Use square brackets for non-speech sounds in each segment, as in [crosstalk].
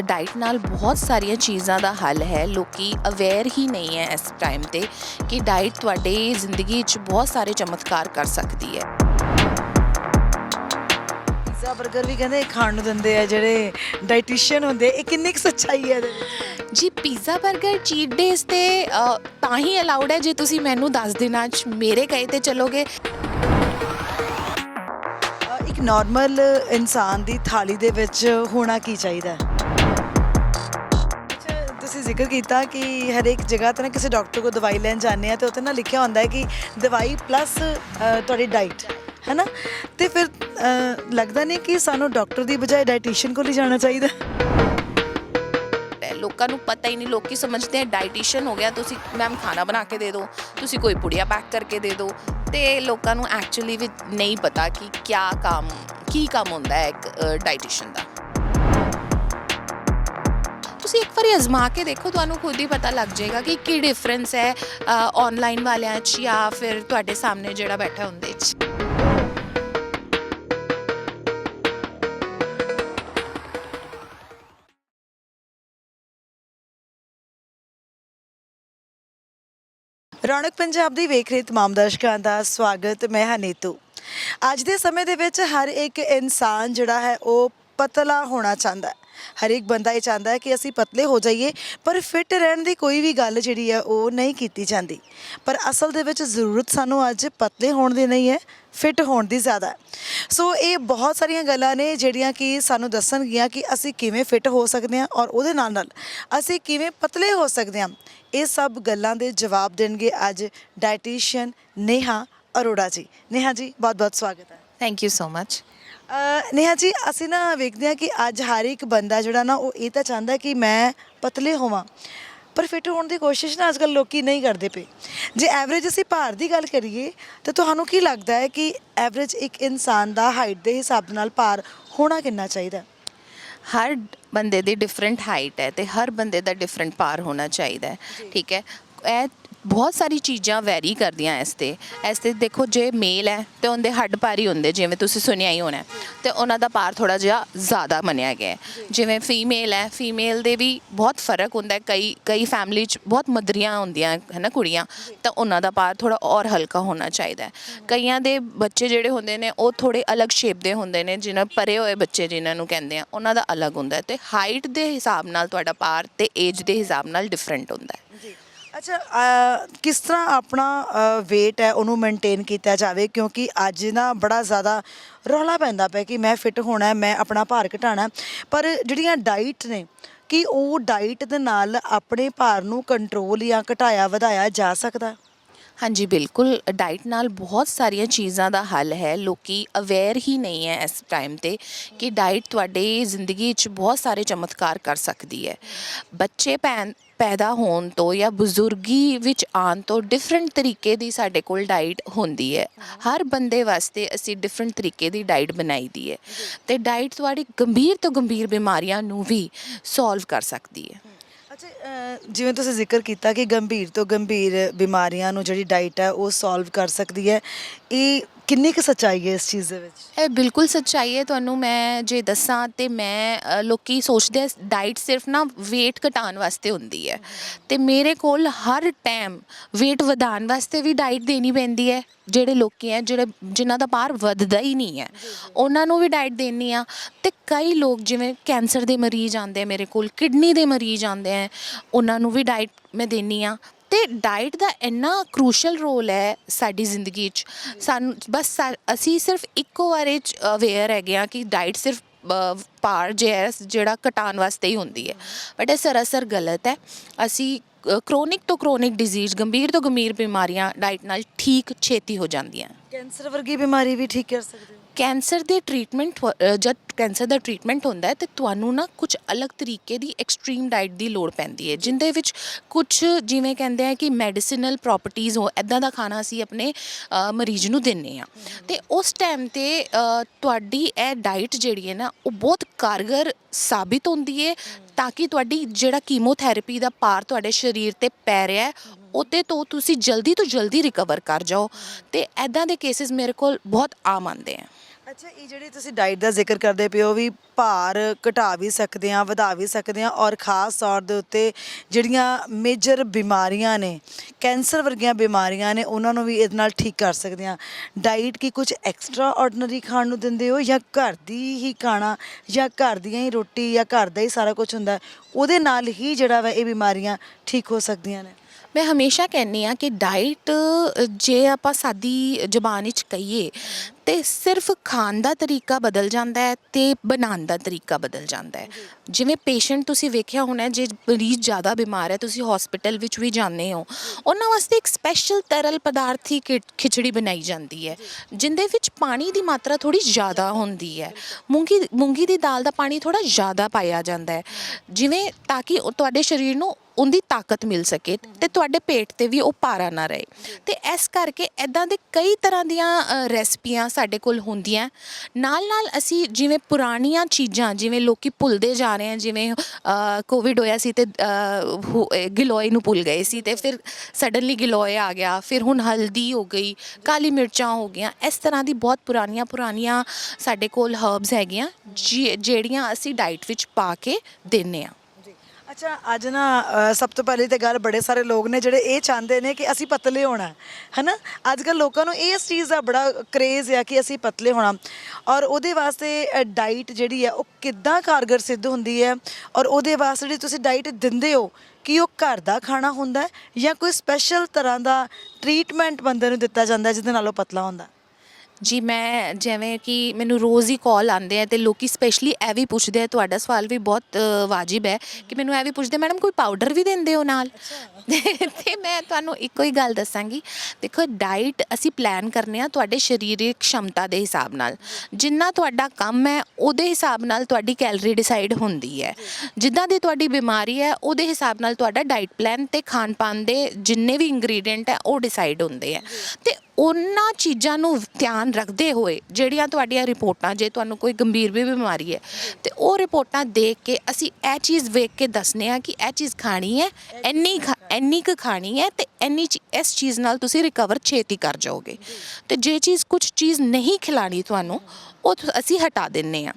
Diet ਨਾਲ ਬਹੁਤ ਸਾਰੀਆਂ ਚੀਜ਼ਾਂ ਦਾ ਹੱਲ ਹੈ। ਲੋਕੀ ਅਵੇਅਰ ਹੀ ਨਹੀਂ ਹੈ ਇਸ ਟਾਈਮ ਤੇ ਕਿ ਡਾਈਟ ਤੁਹਾਡੇ ਜ਼ਿੰਦਗੀ 'ਚ ਬਹੁਤ ਸਾਰੇ ਚਮਤਕਾਰ ਕਰ ਸਕਦੀ ਹੈ। ਪੀਜ਼ਾ 버ਗਰ ਵੀ ਕਹਿੰਦੇ ਖਾਣ ਨੂੰ ਦਿੰਦੇ ਆ ਜਿਹੜੇ ਡਾਈਟੀਸ਼ੀਅਨ ਹੁੰਦੇ ਇਹ ਕਿੰਨੀ ਕੁ ਸੱਚਾਈ ਹੈ ਇਹਦੇ ਵਿੱਚ? ਜੀ ਪੀਜ਼ਾ 버ਗਰ ਚੀਟ ਡੇਜ਼ ਤੇ ਤਾਂ ਹੀ ਅਲਾਉਡ ਹੈ ਜੇ ਤੁਸੀਂ ਮੈਨੂੰ 10 ਦਿਨਾਂ 'ਚ ਮੇਰੇ ਕਹੇ ਤੇ ਚਲੋਗੇ। ਇੱਕ ਨਾਰਮਲ ਇਨਸਾਨ ਦੀ ਥਾਲੀ ਦੇ ਵਿੱਚ ਹੋਣਾ ਕੀ ਚਾਹੀਦਾ? ਹੈ ਜ਼ਿਕਰ ਕੀਤਾ ਕਿ ਹਰੇਕ ਜਗ੍ਹਾ ਤੇ ਨਾ ਕਿਸੇ ਡਾਕਟਰ ਕੋਲ ਦਵਾਈ ਲੈਣ ਜਾਂਦੇ ਆ ਤੇ ਉੱਥੇ ਨਾ ਲਿਖਿਆ ਹੁੰਦਾ ਹੈ ਕਿ ਦਵਾਈ ਪਲੱਸ ਤੁਹਾਡੀ ਡਾਈਟ ਹੈ ਨਾ ਤੇ ਫਿਰ ਲੱਗਦਾ ਨਹੀਂ ਕਿ ਸਾਨੂੰ ਡਾਕਟਰ ਦੀ ਬਜਾਏ ਡਾਈਟੀਸ਼ੀਅਨ ਕੋਲ ਹੀ ਜਾਣਾ ਚਾਹੀਦਾ। ਲੋਕਾਂ ਨੂੰ ਪਤਾ ਹੀ ਨਹੀਂ, ਲੋਕੀ ਸਮਝਦੇ ਆ ਡਾਈਟੀਸ਼ੀਅਨ ਹੋ ਗਿਆ, ਤੁਸੀਂ ਮੈਮ ਖਾਣਾ ਬਣਾ ਕੇ ਦੇ ਦਿਓ, ਤੁਸੀਂ ਕੋਈ ਪੁੜੀਆ ਪੈਕ ਕਰਕੇ ਦੇ ਦਿਓ। ਤੇ ਲੋਕਾਂ ਨੂੰ ਐਕਚੁਅਲੀ ਵੀ ਨਹੀਂ ਪਤਾ ਕਿ ਕਿਆ ਕੰਮ, ਕੀ ਕੰਮ ਹੁੰਦਾ ਹੈ ਇੱਕ ਡਾਈਟੀਸ਼ੀਅਨ ਦਾ। ਤੁਸੀਂ ਇੱਕ ਵਾਰੀ ਅਜ਼ਮਾ ਕੇ ਦੇਖੋ, ਤੁਹਾਨੂੰ ਖੁਦ ਹੀ ਪਤਾ ਲੱਗ ਜਾਏਗਾ ਕਿ ਕੀ ਡਿਫਰੈਂਸ ਹੈ ਆਨਲਾਈਨ ਵਾਲਿਆਂ 'ਚ ਜਾਂ ਫਿਰ ਤੁਹਾਡੇ ਸਾਹਮਣੇ ਜਿਹੜਾ ਬੈਠਾ ਹੁੰਦੇ 'ਚ। ਰੌਣਕ ਪੰਜਾਬ ਦੀ ਵੇਖ ਰਹੇ ਤਮਾਮ ਦਰਸ਼ਕਾਂ ਦਾ ਸਵਾਗਤ, ਮੈਂ ਹਾਂ ਨੀਤੂ। ਅੱਜ ਦੇ ਸਮੇਂ ਦੇ ਵਿੱਚ ਹਰ ਇੱਕ ਇਨਸਾਨ ਜਿਹੜਾ ਹੈ, ਉਹ ਪਤਲਾ ਹੋਣਾ ਚਾਹੁੰਦਾ ਹੈ। ਹਰੇਕ ਬੰਦਾ ਇਹ ਚਾਹੁੰਦਾ ਹੈ ਕਿ ਅਸੀਂ ਪਤਲੇ ਹੋ ਜਾਈਏ, ਪਰ ਫਿੱਟ ਰਹਿਣ ਦੀ ਕੋਈ ਵੀ ਗੱਲ ਜਿਹੜੀ ਹੈ ਉਹ ਨਹੀਂ ਕੀਤੀ ਜਾਂਦੀ। ਪਰ ਅਸਲ ਦੇ ਵਿੱਚ ਜ਼ਰੂਰਤ ਸਾਨੂੰ ਅੱਜ ਪਤਲੇ ਹੋਣ ਦੀ ਨਹੀਂ ਹੈ ਫਿੱਟ ਹੋਣ ਦੀ ਜ਼ਿਆਦਾ ਸੋ ਇਹ ਬਹੁਤ ਸਾਰੀਆਂ ਗੱਲਾਂ ਨੇ ਜਿਹੜੀਆਂ ਕਿ ਸਾਨੂੰ ਦੱਸਣਗੀਆਂ ਕਿ ਅਸੀਂ ਕਿਵੇਂ ਫਿੱਟ ਹੋ ਸਕਦੇ ਹਾਂ ਔਰ ਉਹਦੇ ਨਾਲ ਨਾਲ ਅਸੀਂ ਕਿਵੇਂ ਪਤਲੇ ਹੋ ਸਕਦੇ ਹਾਂ। ਇਹ ਸਭ ਗੱਲਾਂ ਦੇ ਜਵਾਬ ਦੇਣਗੇ ਅੱਜ ਡਾਈਟੀਸ਼ੀਅਨ ਨੇਹਾ ਅਰੋੜਾ ਜੀ। ਨੇਹਾ ਜੀ ਬਹੁਤ ਬਹੁਤ ਸਵਾਗਤ ਹੈ। Thank you so much Neha ji ਅਸੀਂ ਨਾ ਵੇਖਦੇ ਹਾਂ ਕਿ ਅੱਜ ਹਰ ਇੱਕ ਬੰਦਾ ਜਿਹੜਾ ਨਾ ਉਹ ਇਹ ਤਾਂ ਚਾਹੁੰਦਾ ਕਿ ਮੈਂ ਪਤਲੇ ਹੋਵਾਂ। ਪਰ ਫਿੱਟ ਹੋਣ ਦੀ ਕੋਸ਼ਿਸ਼ ਨਾ ਅੱਜਕੱਲ ਲੋਕੀ ਨਹੀਂ ਕਰਦੇ ਪਏ। ਜੇ ਐਵਰੇਜ ਅਸੀਂ ਭਾਰ ਦੀ ਗੱਲ ਕਰੀਏ ਤਾਂ ਤੁਹਾਨੂੰ ਕੀ ਲੱਗਦਾ ਹੈ ਕਿ ਐਵਰੇਜ ਇੱਕ ਇਨਸਾਨ ਦਾ ਹਾਈਟ ਦੇ ਹਿਸਾਬ ਨਾਲ ਭਾਰ ਹੋਣਾ ਕਿੰਨਾ ਚਾਹੀਦਾ? ਹਰ ਬੰਦੇ ਦੀ ਡਿਫਰੈਂਟ ਹਾਈਟ ਹੈ ਤੇ ਹਰ ਬੰਦੇ ਦਾ ਡਿਫਰੈਂਟ ਪਾਰ ਹੋਣਾ ਚਾਹੀਦਾ ਹੈ। ਠੀਕ ਹੈ। ਇਹ ਬਹੁਤ ਸਾਰੀ ਚੀਜ਼ਾਂ ਵੈਰੀ ਕਰਦੀਆਂ ਇਸ ਤੇ। ਇਸ ਤੇ ਦੇਖੋ ਜੇ ਮੇਲ ਹੈ ਤੇ ਉਹਦੇ ਹੱਡ ਭਾਰੀ ਹੁੰਦੇ ਜਿਵੇਂ ਤੁਸੀਂ ਸੁਣਿਆ ਹੀ ਹੋਣਾ। ਹੈ, ਤੇ ਉਹਨਾਂ ਦਾ ਪਾਰ ਥੋੜਾ ਜਿਹਾ ਜ਼ਿਆਦਾ ਮੰਨਿਆ ਗਿਆ ਹੈ। ਜਿਵੇਂ ਫੀਮੇਲ ਹੈ ਫੀਮੇਲ ਦੇ ਵੀ ਬਹੁਤ ਫ਼ਰਕ ਹੁੰਦਾ ਹੈ। ਕਈ ਕਈ ਫੈਮਿਲੀ 'ਚ ਬਹੁਤ ਮਦਰੀਆਂ ਹੁੰਦੀਆਂ ਹੈ ਨਾ ਕੁੜੀਆਂ ਤਾਂ ਉਹਨਾਂ ਦਾ ਪਾਰ ਥੋੜਾ ਔਰ ਹਲਕਾ ਹੋਣਾ ਚਾਹੀਦਾ ਹੈ। ਕਈਆਂ ਦੇ ਬੱਚੇ ਜਿਹੜੇ ਹੁੰਦੇ ਨੇ ਉਹ ਥੋੜੇ ਅਲੱਗ ਸ਼ੇਪ ਦੇ ਹੁੰਦੇ ਨੇ ਜਿਨ੍ਹਾਂ ਪਰੇ ਹੋਏ ਬੱਚੇ ਜਿਨ੍ਹਾਂ ਨੂੰ ਕਹਿੰਦੇ ਆ ਉਹਨਾਂ ਦਾ ਅਲੱਗ ਹੁੰਦਾ ਹੈ। ਤੇ ਹਾਈਟ ਦੇ ਹਿਸਾਬ ਨਾਲ ਤੁਹਾਡਾ ਪਾਰ ਤੇ ਏਜ ਦੇ ਹਿਸਾਬ ਨਾਲ ਡਿਫਰੈਂਟ ਹੁੰਦਾ ਹੈ। ਅੱਛਾ ਅ, ਕਿਸ ਤਰ੍ਹਾਂ ਆਪਣਾ weight ਹੈ ਉਹਨੂੰ ਮੇਨਟੇਨ ਕੀਤਾ ਜਾਵੇ ਕਿਉਂਕਿ ਅੱਜ ਨਾ ਬੜਾ ਜ਼ਿਆਦਾ ਰੌਲਾ ਪੈਂਦਾ ਪਿਆ ਕਿ ਮੈਂ ਫਿੱਟ ਹੋਣਾ ਹੈ ਮੈਂ ਆਪਣਾ ਭਾਰ ਘਟਾਉਣਾ ਹੈ। ਪਰ ਜਿਹੜੀਆਂ ਡਾਈਟ ਨੇ ਕਿ ਉਹ ਡਾਈਟ ਦੇ ਨਾਲ ਆਪਣੇ ਭਾਰ ਨੂੰ ਕੰਟਰੋਲ ਜਾਂ ਘਟਾਇਆ ਵਧਾਇਆ ਜਾ ਸਕਦਾ ਹੈ? ਹਾਂਜੀ, ਬਿਲਕੁਲ। ਡਾਈਟ ਨਾਲ ਬਹੁਤ ਸਾਰੀਆਂ ਚੀਜ਼ਾਂ ਦਾ ਹੱਲ ਹੈ। ਲੋਕੀ ਅਵੇਅਰ ਹੀ ਨਹੀਂ ਹੈ ਇਸ ਟਾਈਮ ਤੇ ਕਿ ਡਾਈਟ ਤੁਹਾਡੇ ਜ਼ਿੰਦਗੀ 'ਚ ਬਹੁਤ ਸਾਰੇ ਚਮਤਕਾਰ ਕਰ ਸਕਦੀ ਹੈ। ਬੱਚੇ ਪੈਨ ਪੈਦਾ ਹੋਣ ਤੋਂ ਜਾਂ ਬਜ਼ੁਰਗੀ ਵਿੱਚ ਆਉਣ ਤੋਂ ਡਿਫਰੈਂਟ ਤਰੀਕੇ ਦੀ ਸਾਡੇ ਕੋਲ ਡਾਈਟ ਹੁੰਦੀ ਹੈ। ਹਰ ਬੰਦੇ ਵਾਸਤੇ ਅਸੀਂ ਡਿਫਰੈਂਟ ਤਰੀਕੇ ਦੀ ਡਾਈਟ ਬਣਾਈ ਦੀ ਹੈ ਤੇ ਡਾਈਟ ਤੁਹਾਡੀ ਗੰਭੀਰ ਤੋਂ ਗੰਭੀਰ ਬਿਮਾਰੀਆਂ ਨੂੰ ਵੀ ਸੋਲਵ ਕਰ ਸਕਦੀ ਹੈ। ਜਿਵੇਂ ਤੁਸੀਂ ਜ਼ਿਕਰ ਕੀਤਾ ਕਿ ਗੰਭੀਰ ਤੋਂ ਗੰਭੀਰ ਬਿਮਾਰੀਆਂ ਨੂੰ ਜਿਹੜੀ ਡਾਈਟ ਹੈ ਉਹ ਸੋਲਵ ਕਰ ਸਕਦੀ ਹੈ, ਇਹ ਕਿੰਨੀ ਕੁ ਸੱਚਾਈ ਹੈ ਇਸ ਚੀਜ਼ ਦੇ ਵਿੱਚ? ਇਹ ਬਿਲਕੁਲ ਸੱਚਾਈ ਹੈ ਤੁਹਾਨੂੰ ਮੈਂ ਜੇ ਦੱਸਾਂ ਤੇ ਮੈਂ ਅ, ਲੋਕੀ ਸੋਚਦੇ ਆ ਡਾਈਟ ਸਿਰਫ ਨਾ weight ਘਟਾਉਣ ਵਾਸਤੇ ਹੁੰਦੀ ਹੈ। ਤੇ ਮੇਰੇ ਕੋਲ ਹਰ ਟਾਈਮ weight ਵਧਾਉਣ ਵਾਸਤੇ ਵੀ ਡਾਈਟ ਦੇਣੀ ਪੈਂਦੀ ਹੈ ਜਿਹੜੇ ਲੋਕੀ ਹੈ ਜਿਹੜੇ ਜਿਨ੍ਹਾਂ ਦਾ ਭਾਰ ਵੱਧਦਾ ਹੀ ਨਹੀਂ ਹੈ ਉਹਨਾਂ ਨੂੰ ਵੀ ਡਾਈਟ ਦੇਣੀ ਆ। ਤੇ ਕਈ ਲੋਕ ਜਿਵੇਂ ਕੈਂਸਰ ਦੇ ਮਰੀਜ਼ ਆਉਂਦੇ ਆ ਮੇਰੇ ਕੋਲ ਕਿਡਨੀ ਦੇ ਮਰੀਜ਼ ਆਉਂਦੇ ਆ ਉਹਨਾਂ ਨੂੰ ਵੀ ਡਾਈਟ ਮੈਂ ਦੇਣੀ ਆ। ਤੇ ਡਾਈਟ ਦਾ ਇੰਨਾ ਕ੍ਰੂਸ਼ਲ ਰੋਲ ਹੈ ਸਾਡੀ ਜ਼ਿੰਦਗੀ 'ਚ। ਸਾਨੂੰ ਬਸ ਸਾ- ਅਸੀਂ ਸਿਰਫ ਇੱਕੋ ਵਾਰੇ 'ਚ ਅਵੇਅਰ ਹੈਗੇ ਆ ਕਿ ਡਾਈਟ ਸਿਰਫ ਅ, ਭਾਰ ਜੇ ਹੈ ਜਿਹੜਾ ਘਟਾਉਣ ਵਾਸਤੇ ਹੀ ਹੁੰਦੀ ਹੈ। ਬਟ ਇਹ ਸਰਾਸਰ ਗਲਤ ਹੈ। ਅਸੀਂ ਕ੍ਰੋਨਿਕ ਤੋਂ ਕ੍ਰੋਨਿਕ ਡਿਜ਼ੀਜ਼ ਗੰਭੀਰ ਤੋਂ ਗੰਭੀਰ ਬਿਮਾਰੀਆਂ ਡਾਈਟ ਨਾਲ ਠੀਕ ਛੇਤੀ ਹੋ ਜਾਂਦੀਆਂ। ਕੈਂਸਰ ਵਰਗੀ ਬਿਮਾਰੀ ਵੀ ਠੀਕ ਕਰ ਸਕਦੇ ਹੋ। ਕੈਂਸਰ ਦੇ ਟ੍ਰੀਟਮੈਂਟ ਜਦ ਕੈਂਸਰ ਦਾ ਟ੍ਰੀਟਮੈਂਟ ਹੁੰਦਾ ਹੈ, ਤੇ ਤੁਹਾਨੂੰ ਨਾ ਕੁਝ ਅਲੱਗ ਤਰੀਕੇ ਦੀ ਐਕਸਟ੍ਰੀਮ ਡਾਈਟ ਦੀ ਲੋੜ ਪੈਂਦੀ ਹੈ, ਜਿੰਦੇ ਵਿੱਚ ਕੁਝ ਜਿਵੇਂ ਕਹਿੰਦੇ ਆ ਕਿ ਮੈਡੀਸਿਨਲ ਪ੍ਰੋਪਰਟੀਆਂ ਹੋ ਐਦਾਂ ਦਾ ਖਾਣਾ ਅਸੀਂ ਆਪਣੇ ਮਰੀਜ਼ ਨੂੰ ਦਿੰਨੇ ਆ ਤੇ ਉਸ ਟਾਈਮ ਤੇ ਤੁਹਾਡੀ ਇਹ ਡਾਈਟ ਜਿਹੜੀ ਹੈ ਨਾ, ਉਹ ਬਹੁਤ ਕਾਰਗਰ ਸਾਬਿਤ ਹੁੰਦੀ ਹੈ ਤਾਂ ਕਿ ਤੁਹਾਡੀ ਜਿਹੜਾ ਕੀਮੋਥੈਰੇਪੀ ਦਾ ਭਾਰ ਤੁਹਾਡੇ ਸਰੀਰ ਤੇ ਪੈ ਰਿਹਾ ਹੈ, ਉਹਦੇ ਤੋਂ ਤੁਸੀਂ ਜਲਦੀ ਤੋਂ ਜਲਦੀ ਰਿਕਵਰ ਕਰ ਜਾਓ। ਤੇ ਐਦਾਂ ਦੇ ਕੇਸਿਸ ਮੇਰੇ ਕੋਲ ਬਹੁਤ ਆਮ ਆਉਂਦੇ ਆ। ਅੱਛਾ, ਇਹ ਜਿਹੜੀ ਤੁਸੀਂ ਡਾਈਟ ਦਾ ਜ਼ਿਕਰ ਕਰਦੇ ਪਏ ਹੋ ਵੀ ਭਾਰ ਘਟਾ ਵੀ ਸਕਦੇ ਆ ਵਧਾ ਵੀ ਸਕਦੇ ਆ ਔਰ ਖਾਸ ਤੌਰ ਦੇ ਉੱਤੇ ਜਿਹੜੀਆਂ ਮੇਜਰ ਬਿਮਾਰੀਆਂ ਨੇ, ਕੈਂਸਰ ਵਰਗੀਆਂ ਬਿਮਾਰੀਆਂ ਨੇ, ਉਹਨਾਂ ਨੂੰ ਵੀ ਇਹਦੇ ਨਾਲ ਠੀਕ ਕਰ ਸਕਦੇ ਆ ਡਾਈਟ ਕੀ ਕੁਝ ਐਕਸਟਰਾ ਆਰਡੀਨਰੀ ਖਾਣ ਨੂੰ ਦਿੰਦੇ ਹੋ ਜਾਂ ਘਰ ਦੀ ਹੀ ਖਾਣਾ ਜਾਂ ਘਰ ਦੀਆਂ ਹੀ ਰੋਟੀ ਜਾਂ ਘਰ ਦਾ ਹੀ ਸਾਰਾ ਕੁਝ ਹੁੰਦਾ, ਉਹਦੇ ਨਾਲ ਹੀ ਜਿਹੜਾ ਵਾ ਇਹ ਬਿਮਾਰੀਆਂ ਠੀਕ ਹੋ ਸਕਦੀਆਂ ਨੇ? ਮੈਂ ਹਮੇਸ਼ਾ ਕਹਿੰਨੀ ਆ ਕਿ ਡਾਈਟ ਜੇ ਆਪਾਂ ਸਾਦੀ ਜ਼ਬਾਨ ਵਿੱਚ ਕਹੀਏ ਤੇ ਸਿਰਫ ਖਾਣ ਦਾ ਤਰੀਕਾ ਬਦਲ ਜਾਂਦਾ ਹੈ ਤੇ ਬਣਾਉਣ ਦਾ ਤਰੀਕਾ ਬਦਲ ਜਾਂਦਾ ਹੈ। ਜਿਵੇਂ ਪੇਸ਼ੈਂਟ ਤੁਸੀਂ ਵੇਖਿਆ ਹੋਣਾ ਜੇ ਮਰੀਜ਼ ਜ਼ਿਆਦਾ ਬਿਮਾਰ ਹੈ, ਤੁਸੀਂ ਹਸਪੀਟਲ ਵਿੱਚ ਵੀ ਜਾਂਦੇ ਹੋ, ਉਹਨਾਂ ਵਾਸਤੇ ਇੱਕ ਸਪੈਸ਼ਲ ਤਰਲ ਪਦਾਰਥੀ ਖਿ- ਖਿਚੜੀ ਬਣਾਈ ਜਾਂਦੀ ਹੈ, ਜਿੰਦੇ ਵਿੱਚ ਪਾਣੀ ਦੀ ਮਾਤਰਾ ਥੋੜੀ ਜ਼ਿਆਦਾ ਹੁੰਦੀ ਹੈ। ਮੂੰਗੀ ਮੂੰਗੀ ਦੀ ਦਾਲ ਦਾ ਪਾਣੀ ਥੋੜਾ ਜ਼ਿਆਦਾ ਪਾਇਆ ਜਾਂਦਾ ਹੈ। ਜਿਵੇਂ ਤਾਂ ਕਿ ਤੁਹਾਡੇ ਸਰੀਰ ਨੂੰ ਉਹਦੀ ਤਾਕਤ ਮਿਲ ਸਕੇ ਤੇ ਤੁਹਾਡੇ ਪੇਟ ਤੇ ਵੀ ਉਹ ਭਾਰਾ ਨਾ ਰਹੇ। ਤੇ ਇਸ ਕਰਕੇ ਐਦਾਂ ਦੇ ਕਈ ਤਰ੍ਹਾਂ ਦੀਆਂ ਰੈਸਪੀਆਂ ਸਾਡੇ ਕੋਲ ਹੁੰਦੀਆਂ। ਨਾਲ ਨਾਲ ਅਸੀਂ ਜਿਵੇਂ ਪੁਰਾਣੀਆਂ ਚੀਜ਼ਾਂ, ਜਿਵੇਂ ਲੋਕੀ ਭੁੱਲਦੇ ਜਾ ਰਹੇ ਆ, ਜਿਵੇਂ ਕੋਵਿਡ ਹੋਇਆ ਸੀ ਤੇ ਗਿਲੋਏ ਨੂੰ ਭੁੱਲ ਗਏ ਸੀ ਤੇ ਫਿਰ ਸਡਨਲੀ ਗਿਲੋਏ ਆ ਗਿਆ, ਫਿਰ ਹੁਣ ਹਲਦੀ ਹੋ ਗਈ, ਕਾਲੀ ਮਿਰਚਾਂ ਹੋ ਗਈਆਂ। ਇਸ ਤਰ੍ਹਾਂ ਦੀ ਬਹੁਤ ਪੁਰਾਣੀਆਂ ਪੁਰਾਣੀਆਂ ਸਾਡੇ ਕੋਲ ਹਰਬਸ ਹੈਗੀਆਂ, ਜਿ- ਜਿਹੜੀਆਂ ਅਸੀਂ ਡਾਈਟ ਵਿੱਚ ਪਾ ਕੇ ਦਿੰਨੇ ਆ। ਅੱਛਾ ਅੱਜ ਨਾ ਅ, ਸਭ ਤੋਂ ਪਹਿਲੀ ਤੇ ਗੱਲ ਬੜੇ ਸਾਰੇ ਲੋਕ ਨੇ ਜਿਹੜੇ ਇਹ ਚਾਹੁੰਦੇ ਨੇ ਕਿ ਅਸੀਂ ਪਤਲੇ ਹੋਣਾ। ਹੈ, ਹਨਾ? ਅੱਜ ਕੱਲ ਲੋਕਾਂ ਨੂੰ ਇਸ ਚੀਜ਼ ਦਾ ਬੜਾ ਕਰੇਜ਼ ਆ ਕਿ ਅਸੀਂ ਪਤਲੇ ਹੋਣਾ। ਔਰ ਉਹਦੇ ਵਾਸਤੇ ਡਾਈਟ ਜਿਹੜੀ ਹੈ ਉਹ ਕਿੱਦਾਂ ਕਾਰਗਰ ਸਿੱਧ ਹੁੰਦੀ ਹੈ? ਔਰ ਉਹਦੇ ਵਾਸਤੇ ਜਿਹੜੀ ਤੁਸੀਂ ਡਾਈਟ ਦਿੰਦੇ ਹੋ ਕਿ ਉਹ ਘਰ ਦਾ ਖਾਣਾ ਹੁੰਦਾ ਹੈ? ਜਾਂ ਕੋਈ ਸਪੈਸ਼ਲ ਤਰ੍ਹਾਂ ਦਾ ਟ੍ਰੀਟਮੈਂਟ ਬੰਦੇ ਨੂੰ ਦਿੱਤਾ ਜਾਂਦਾ ਹੈ ਜਿਹਦੇ ਨਾਲ ਉਹ ਪਤਲਾ ਹੁੰਦਾ? ਹੈ? ਜੀ ਮੈਂ ਜਿਵੇਂ ਕਿ ਮੈਨੂੰ ਰੋਜ਼ ਹੀ ਕਾਲ ਆਉਂਦੇ ਆ ਤੇ ਲੋਕੀ ਸਪੈਸ਼ਲੀ ਇਹ ਵੀ ਪੁੱਛਦੇ ਆ ਤੁਹਾਡਾ ਸਵਾਲ ਵੀ ਬਹੁਤ ਵਾਜਿਬ ਹੈ ਕਿ ਮੈਨੂੰ ਇਹ ਵੀ ਪੁੱਛਦੇ ਮੈਡਮ ਕੋਈ ਪਾਊਡਰ ਵੀ ਦਿੰਦੇ ਹੋ ਨਾਲ? ਤੇ ਮੈਂ ਤੁਹਾਨੂੰ ਇੱਕੋ ਹੀ ਗੱਲ ਦੱਸਾਂਗੀ। ਦੇਖੋ ਡਾਈਟ ਅਸੀਂ ਪਲਾਨ ਕਰਨੇ ਆ ਤੁਹਾਡੇ ਸਰੀਰਿਕ ਸ਼ਮਤਾ ਦੇ ਹਿਸਾਬ ਨਾਲ। ਜਿੰਨਾ ਤੁਹਾਡਾ ਕੰਮ ਹੈ ਉਹਦੇ ਹਿਸਾਬ ਨਾਲ ਤੁਹਾਡੀ ਕੈਲਰੀ ਡਿਸਾਈਡ ਹੁੰਦੀ ਹੈ। ਜਿੱਦਾਂ ਦੀ ਤੁਹਾਡੀ ਬਿਮਾਰੀ ਹੈ ਉਹਦੇ ਹਿਸਾਬ ਨਾਲ ਤੁਹਾਡਾ ਡਾਈਟ ਪਲਾਨ ਤੇ ਖਾਣ ਪਾਣ ਦੇ ਜਿੰਨੇ ਵੀ ਇੰਗਰੀਡੀਐਂਟ ਹੈ ਉਹ ਡਿਸਾਈਡ ਹੁੰਦੇ ਆ। ਤੇ ਉਹਨਾਂ ਚੀਜ਼ਾਂ ਨੂੰ ਧਿਆਨ ਰੱਖਦੇ ਹੋਏ ਜਿਹੜੀਆਂ ਤੁਹਾਡੀਆਂ ਰਿਪੋਰਟਾਂ, ਜੇ ਤੁਹਾਨੂੰ ਕੋਈ ਗੰਭੀਰ ਵੀ ਬਿਮਾਰੀ ਹੈ, ਤੇ ਉਹ ਰਿਪੋਰਟਾਂ ਦੇਖ ਕੇ ਅਸੀਂ ਇਹ ਚੀਜ਼ ਵੇਖ ਕੇ ਦੱਸਨੇ ਆ ਕਿ ਇਹ ਚੀਜ਼ ਖਾਣੀ ਹੈ, ਇੰਨੀ ਖਾ- ਇੰਨੀ ਕੁ ਖਾਣੀ ਹੈ ਤੇ ਇੰਨੀ ਚੀ- ਇਸ ਚੀਜ਼ ਨਾਲ ਤੁਸੀਂ ਰਿਕਵਰ ਛੇਤੀ ਕਰ ਜਾਓਗੇ। ਤੇ ਜੇ ਚੀਜ਼ ਕੁਝ ਚੀਜ਼ ਨਹੀਂ ਖਿਲਾਣੀ ਤੁਹਾਨੂੰ ਉਹ ਤੁ- ਅਸੀਂ ਹਟਾ ਦਿੰਨੇ ਆ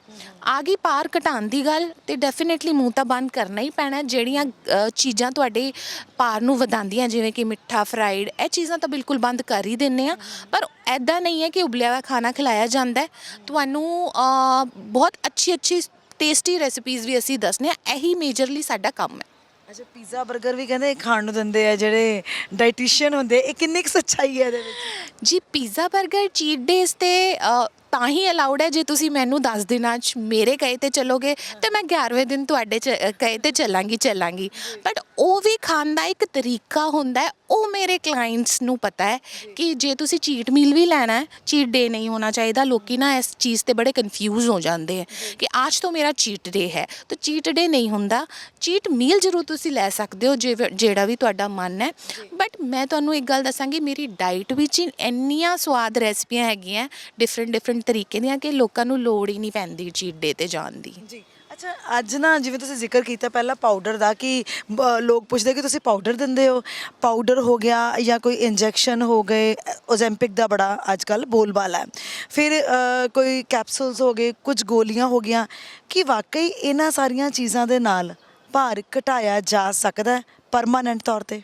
ਆ ਗਈ ਪਾਰ ਘਟਾਉਣ ਦੀ ਗੱਲ ਤੇ ਡੈਫੀਨਿਟਲੀ ਮੂੰਹ ਤਾਂ ਬੰਦ ਕਰਨਾ ਹੀ ਪੈਣਾ ਹੈ। ਜਿਹੜੀਆਂ ਅ, ਚੀਜ਼ਾਂ ਤੁਹਾਡੇ ਪਾਰ ਨੂੰ ਵਧਾਉਂਦੀਆਂ ਜਿਵੇਂ ਕਿ ਮਿੱਠਾ ਫਰਾਈਡ ਇਹ ਚੀਜ਼ਾਂ ਤਾਂ ਬਿਲਕੁਲ ਬੰਦ ਕਰ ਹੀ ਦਿੰਨੇ ਆ ਪਰ ਐਦਾਂ ਨਹੀਂ ਹੈ ਕਿ ਉਬਲਿਆ ਹੋਇਆ ਖਾਣਾ ਖਿਲਾਇਆ ਜਾਂਦਾ ਹੈ। ਤੁਹਾਨੂੰ ਅ, ਬਹੁਤ ਅੱਛੀ ਅੱਛੀ ਟੇਸਟੀ ਰੈਸਿਪੀਜ਼ ਵੀ ਅਸੀਂ ਦੱਸਨੇ ਆ ਇਹੀ ਮੇਜਰਲੀ ਸਾਡਾ ਕੰਮ ਹੈ ਅੱਛਾ ਪੀਜ਼ਾ 버ਗਰ ਵੀ ਕਹਿੰਦੇ ਖਾਣ ਨੂੰ ਦਿੰਦੇ ਆ ਜਿਹੜੇ ਡਾਈਟੀਸ਼ੀਅਨ ਹੁੰਦੇ ਇਹ ਕਿੰਨੀ ਕੁ ਸੱਚਾਈ ਹੈ ਇਹਦੇ ਵਿੱਚ ਜੀ ਪੀਜ਼ਾ 버ਗਰ ਚੀਟ ਡੇਜ਼ ਤੇ ਅ, ਤਾਂ ਹੀ ਅਲਾਉਡ ਹੈ ਜੇ ਤੁਸੀਂ ਮੈਨੂੰ 10 ਦਿਨਾਂ 'ਚ ਮੇਰੇ ਕਹੇ ਤੇ ਚੱਲੋਗੇ ਤੇ ਮੈਂ 11ਵੇਂ ਦਿਨ ਤੁਹਾਡੇ ਚ ਅ, ਕਹੇ ਤੇ ਚੱਲਾਂਗੀ ਚੱਲਾਂਗੀ। ਬਟ ਉਹ ਵੀ ਖਾਣ ਦਾ ਇੱਕ ਤਰੀਕਾ ਹੁੰਦਾ ਹੈ ਉਹ ਮੇਰੇ ਕਲਾਇੰਟਸ ਨੂੰ ਪਤਾ ਹੈ ਕਿ ਜੇ ਤੁਸੀਂ ਚੀਟ ਮੀਲ ਵੀ ਲੈਣਾ ਹੈ ਚੀਟ ਡੇ ਨਹੀਂ ਹੋਣਾ ਚਾਹੀਦਾ ਲੋਕੀ ਨਾ ਇਸ ਚੀਜ਼ ਤੇ ਬੜੇ ਕਨਫਿਊਜ਼ ਹੋ ਜਾਂਦੇ ਹੈ ਕਿ ਅੱਜ ਤੋਂ ਮੇਰਾ ਚੀਟ ਡੇ ਹੈ। ਤਾਂ ਚੀਟ ਡੇ ਨਹੀਂ ਹੁੰਦਾ ਚੀਟ ਮੀਲ ਜ਼ਰੂਰ ਤੁਸੀਂ ਲੈ ਸਕਦੇ ਹੋ ਜੇ- ਜਿਹੜਾ ਵੀ ਤੁਹਾਡਾ ਮਨ ਹੈ। ਬਟ ਮੈਂ ਤੁਹਾਨੂੰ ਇੱਕ ਗੱਲ ਦੱਸਾਂਗੀ ਮੇਰੀ ਡਾਈਟ ਵਿੱਚ ਹੀ ਇੰਨੀਆਂ ਸਵਾਦ ਰੈਸਪੀਆਂ ਹੈਗੀਆਂ ਡਿਫਰੈਂਟ ਡਿਫਰੈਂਟ ਤਰੀਕੇ ਦੀਆਂ ਕਿ ਲੋਕਾਂ ਨੂੰ ਲੋੜ ਹੀ ਨਹੀਂ ਪੈਂਦੀ ਚੀਟ ਡੇ ਤੇ ਜਾਣ ਦੀ। ਜੀ। ਅੱਛਾ ਅੱਜ ਨਾ ਜਿਵੇਂ ਤੁਸੀਂ ਜ਼ਿਕਰ ਕੀਤਾ ਪਹਿਲਾਂ ਪਾਊਡਰ ਦਾ ਕਿ ਬ- ਲੋਕ ਪੁੱਛਦੇ ਕਿ ਤੁਸੀਂ ਪਾਊਡਰ ਦਿੰਦੇ ਹੋ? ਪਾਊਡਰ ਹੋ ਗਿਆ ਜਾਂ ਕੋਈ ਇੰਜੈਕਸ਼ਨ ਹੋ ਗਏ? ਓਜ਼ੈਂਪਿਕ ਦਾ ਬੜਾ ਅੱਜ ਕੱਲ ਬੋਲਬਾਲਾ ਹੈ। ਫਿਰ ਅ, ਕੋਈ ਕੈਪਸੂਲਸ ਹੋ ਗਏ ਕੁਝ ਗੋਲੀਆਂ ਹੋ ਗਈਆਂ। ਕਿ ਵਾਕਈ ਇਹਨਾਂ ਸਾਰੀਆਂ ਚੀਜ਼ਾਂ ਦੇ ਨਾਲ ਭਾਰ ਘਟਾਇਆ ਜਾ ਸਕਦਾ ਹੈ ਪਰਮਾਨੈਂਟ ਤੌਰ ਤੇ?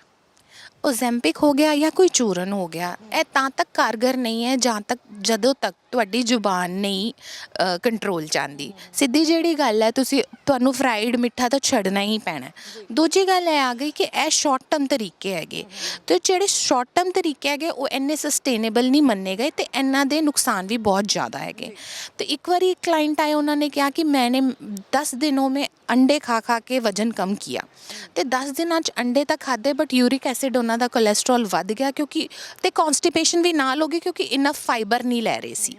ਓਜ਼ੈਂਪਿਕ ਹੋ ਗਿਆ ਜਾਂ ਕੋਈ ਚੂਰਨ ਹੋ ਗਿਆ, ਇਹ ਤਾਂ ਤੱਕ ਕਾਰਗਰ ਨਹੀਂ ਹੈ ਜਾਂ ਤੱਕ ਜਦੋਂ ਤੱਕ ਤੁਹਾਡੀ ਜ਼ੁਬਾਨ ਨਹੀਂ ਕੰਟਰੋਲ ਜਾਂਦੀ। ਸਿੱਧੀ ਜਿਹੜੀ ਗੱਲ ਹੈ, ਤੁਸੀਂ ਤੁਹਾਨੂੰ ਫਰਾਈਡ ਮਿੱਠਾ ਤਾਂ ਛੱਡਣਾ ਹੀ ਪੈਣਾ। ਦੂਜੀ ਗੱਲ ਇਹ ਆ ਗਈ ਕਿ ਇਹ ਸ਼ਾਰਟ ਟਰਮ ਤਰੀਕੇ ਹੈਗੇ। ਤੇ ਜਿਹੜੇ ਸ਼ਾਰਟ ਟਰਮ ਤਰੀਕੇ ਹੈਗੇ, ਉਹ ਇੰਨੇ ਸਸਟੇਨੇਬਲ ਨਹੀਂ ਮੰਨੇ ਗਏ ਤੇ ਇਹਨਾਂ ਦੇ ਨੁਕਸਾਨ ਵੀ ਬਹੁਤ ਜ਼ਿਆਦਾ ਹੈਗੇ। ਤੇ ਇੱਕ ਵਾਰੀ ਇੱਕ ਕਲਾਇੰਟ ਆਏ, ਉਹਨਾਂ ਨੇ ਕਿਹਾ ਕਿ ਮੈਨੇ 10 ਦਿਨੋਂ ਮੈਂ ਅੰਡੇ ਖਾ ਖਾ ਕੇ ਵਜਨ ਕਮ ਕੀਤਾ ਤੇ 10 ਦਿਨਾਂ ਚ ਅੰਡੇ ਤਾਂ ਖਾਦੇ ਬਟ ਯੂਰਿਕ ਐਸਿਡ ਉਹਨਾਂ ਦਾ ਕੋਲੇਸਟ੍ਰੋਲ ਵੱਧ ਗਿਆ ਕਿਉਂਕਿ ਤੇ ਕਨਸਟੀਪੇਸ਼ਨ ਵੀ ਨਾਲ ਹੋ ਗਈ ਕਿਉਂਕਿ ਇਨਫ ਫਾਈਬਰ ਨਹੀਂ ਲੈ ਰਹੇ ਸੀ।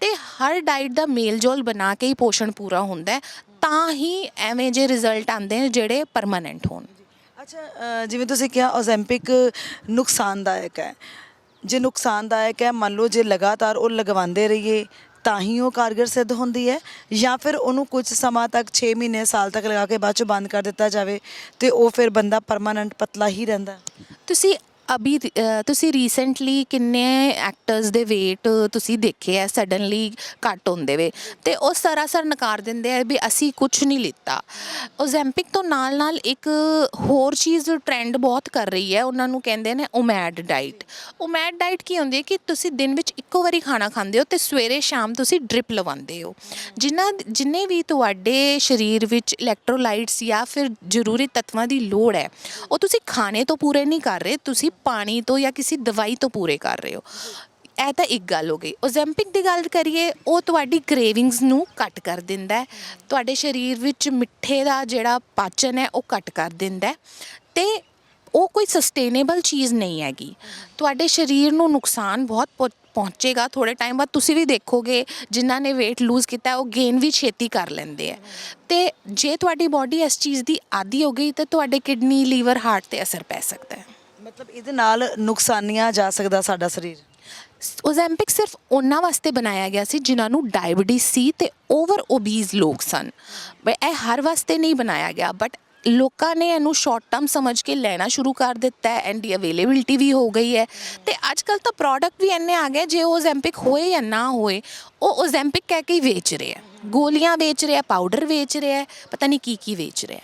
ਤੇ ਹਰ ਡਾਈਟ ਦਾ ਮੇਲ ਜੋਲ ਬਣਾ ਕੇ ਹੀ ਪੋਸ਼ਣ ਪੂਰਾ ਹੁੰਦਾ ਹੈ ਤਾਂ ਹੀ ਐਵੇਂ ਜੇ ਰਿਜ਼ਲਟ ਆਉਂਦੇ ਨੇ ਜਿਹੜੇ ਪਰਮਾਨੈਂਟ ਹੋਣ। ਅੱਛਾ ਅ, ਜਿਵੇਂ ਤੁਸੀਂ ਕਿਹਾ ਓਜ਼ੈਂਪਿਕ ਨੁਕਸਾਨਦਾਇਕ ਹੈ। ਜੇ ਨੁਕਸਾਨਦਾਇਕ ਹੈ ਮੰਨ ਲਓ ਜੇ ਲਗਾਤਾਰ ਉਹ ਲਗਵਾਉਂਦੇ ਰਹੀਏ ਤਾਂ ਹੀ ਉਹ ਕਾਰਗਰ ਸਿੱਧ ਹੁੰਦੀ ਹੈ ਜਾਂ ਫਿਰ ਉਹਨੂੰ ਕੁਝ ਸਮਾਂ ਤੱਕ 6 ਮਹੀਨੇ, ਸਾਲ ਤੱਕ ਲਗਾ ਕੇ ਬਾਅਦ ਚ ਬੰਦ ਕਰ ਦਿੱਤਾ ਜਾਵੇ ਤੇ ਉਹ ਫਿਰ ਬੰਦਾ ਪਰਮਾਨੈਂਟ ਪਤਲਾ ਹੀ ਰਹਿੰਦਾ। ਤੁਸੀਂ ਅਭੀ ਅ, ਤੁਸੀਂ ਰੀਸੈਂਟਲੀ ਕਿੰਨੇ ਐਕਟਰਸ ਦੇ weight ਤੁਸੀਂ ਦੇਖੇ ਆ ਸਡਨਲੀ ਘੱਟ ਹੁੰਦੇ ਵੇ? ਤੇ ਉਹ ਸਰਾਸਰ ਨਕਾਰ ਦਿੰਦੇ ਆ ਵੀ ਅਸੀਂ ਕੁਝ ਨਹੀਂ ਲਿੱਤਾ। ਓਜ਼ੈਂਪਿਕ ਤੋਂ ਨਾਲ ਨਾਲ ਇੱਕ ਹੋਰ ਚੀਜ਼ ਟ੍ਰੈਂਡ ਬਹੁਤ ਕਰ ਰਹੀ ਹੈ ਉਹਨਾਂ ਨੂੰ ਕਹਿੰਦੇ ਨੇ ਓਮੈਡ ਡਾਈਟ ਓਮੈਡ ਡਾਈਟ ਕੀ ਹੁੰਦੀ ਹੈ ਕਿ ਤੁਸੀਂ ਦਿਨ ਵਿੱਚ ਇੱਕੋ ਵਾਰੀ ਖਾਣਾ ਖਾਂਦੇ ਹੋ ਤੇ ਸਵੇਰੇ ਸ਼ਾਮ ਤੁਸੀਂ ਡ੍ਰਿਪ ਲਵਾਉਂਦੇ ਹੋ। ਜਿਨ੍ਹਾਂ ਜਿੰਨੇ ਵੀ ਤੁਹਾਡੇ ਸਰੀਰ ਵਿੱਚ ਇਲੈਕਟ੍ਰੋਲਾਈਟਸ ਜਾਂ ਫਿਰ ਜ਼ਰੂਰੀ ਤੱਤਾਂ ਦੀ ਲੋੜ ਹੈ ਉਹ ਤੁਸੀਂ ਖਾਣੇ ਤੋਂ ਪੂਰੇ ਨਹੀਂ ਕਰ ਰਹੇ ਤੁਸੀਂ ਪਾਣੀ ਤੋਂ ਜਾਂ ਕਿਸੇ ਦਵਾਈ ਤੋਂ ਪੂਰੇ ਕਰ ਰਹੇ ਹੋ। ਇਹ ਤਾਂ ਇੱਕ ਗੱਲ ਹੋ ਗਈ। ਓਜ਼ੈਂਪਿਕ ਦੀ ਗੱਲ ਕਰੀਏ ਉਹ ਤੁਹਾਡੀ ਕ੍ਰੇਵਿੰਗਸ ਨੂੰ ਘੱਟ ਕਰ ਦਿੰਦਾ ਹੈ। ਤੁਹਾਡੇ ਸਰੀਰ ਵਿੱਚ ਮਿੱਠੇ ਦਾ ਜਿਹੜਾ ਪਾਚਨ ਹੈ ਉਹ ਘੱਟ ਕਰ ਦਿੰਦਾ ਹੈ। ਤੇ ਉਹ ਕੋਈ ਸਸਟੇਨੇਬਲ ਚੀਜ਼ ਨਹੀਂ ਹੈਗੀ। ਤੁਹਾਡੇ ਸਰੀਰ ਨੂੰ ਨੁਕਸਾਨ ਬਹੁਤ ਪਹੁੰ- ਪਹੁੰਚੇਗਾ। ਥੋੜੇ ਟਾਈਮ ਬਾਅਦ ਤੁਸੀਂ ਵੀ ਦੇਖੋਗੇ ਜਿਨ੍ਹਾਂ ਨੇ weight lose ਕੀਤਾ ਹੈ, ਉਹ ਗੇਨ ਵੀ ਛੇਤੀ ਕਰ ਲੈਂਦੇ ਆ ਤੇ ਜੇ ਤੁਹਾਡੀ ਬਾਡੀ ਇਸ ਚੀਜ਼ ਦੀ ਆਦੀ ਹੋ ਗਈ ਤਾਂ ਤੁਹਾਡੇ ਕਿਡਨੀ ਲੀਵਰ ਹਾਰਟ ਤੇ ਅਸਰ ਪੈ ਸਕਦਾ ਹੈ। ਮਤਲਬ ਇਹਦੇ ਨਾਲ ਨੁਕਸਾਨੀਆਂ ਜਾ ਸਕਦਾ ਸਾਡਾ ਸਰੀਰ? ਓਜ਼ੈਂਪਿਕ ਸਿਰਫ ਉਹਨਾਂ ਵਾਸਤੇ ਬਣਾਇਆ ਗਿਆ ਸੀ ਜਿਨ੍ਹਾਂ ਨੂੰ ਡਾਇਬੀਟੀਜ਼ ਸੀ ਤੇ ਓਵਰ ਓਬੀਜ਼ ਲੋਕ ਸਨ। ਬਈ ਇਹ ਹਰ ਵਾਸਤੇ ਨਹੀਂ ਬਣਾਇਆ ਗਿਆ ਬਟ ਲੋਕਾਂ ਨੇ ਇਹਨੂੰ ਸ਼ਾਰਟ ਟਰਮ ਸਮਝ ਕੇ ਲੈਣਾ ਸ਼ੁਰੂ ਕਰ ਦਿੱਤਾ ਹੈ ਐਂਡ ਦੀ ਅਵੇਲੇਬਿਲਟੀ ਵੀ ਹੋ ਗਈ ਹੈ। ਤੇ ਅੱਜ ਕੱਲ ਤਾਂ ਪ੍ਰੋਡਕਟ ਵੀ ਇੰਨੇ ਆ ਗਏ, ਜੇ ਉਹ ਓਜ਼ੈਂਪਿਕ ਹੋਏ ਜਾਂ ਨਾ ਹੋਏ, ਉਹ ਓਜ਼ੈਂਪਿਕ ਕਹਿ ਕੇ ਹੀ ਵੇਚ ਰਹੇ ਆ। ਗੋਲੀਆਂ ਵੇਚ ਰਿਹਾ ਪਾਊਡਰ ਵੇਚ ਰਿਹਾ, ਪਤਾ ਨਹੀਂ ਕੀ ਕੀ ਵੇਚ ਰਿਹਾ।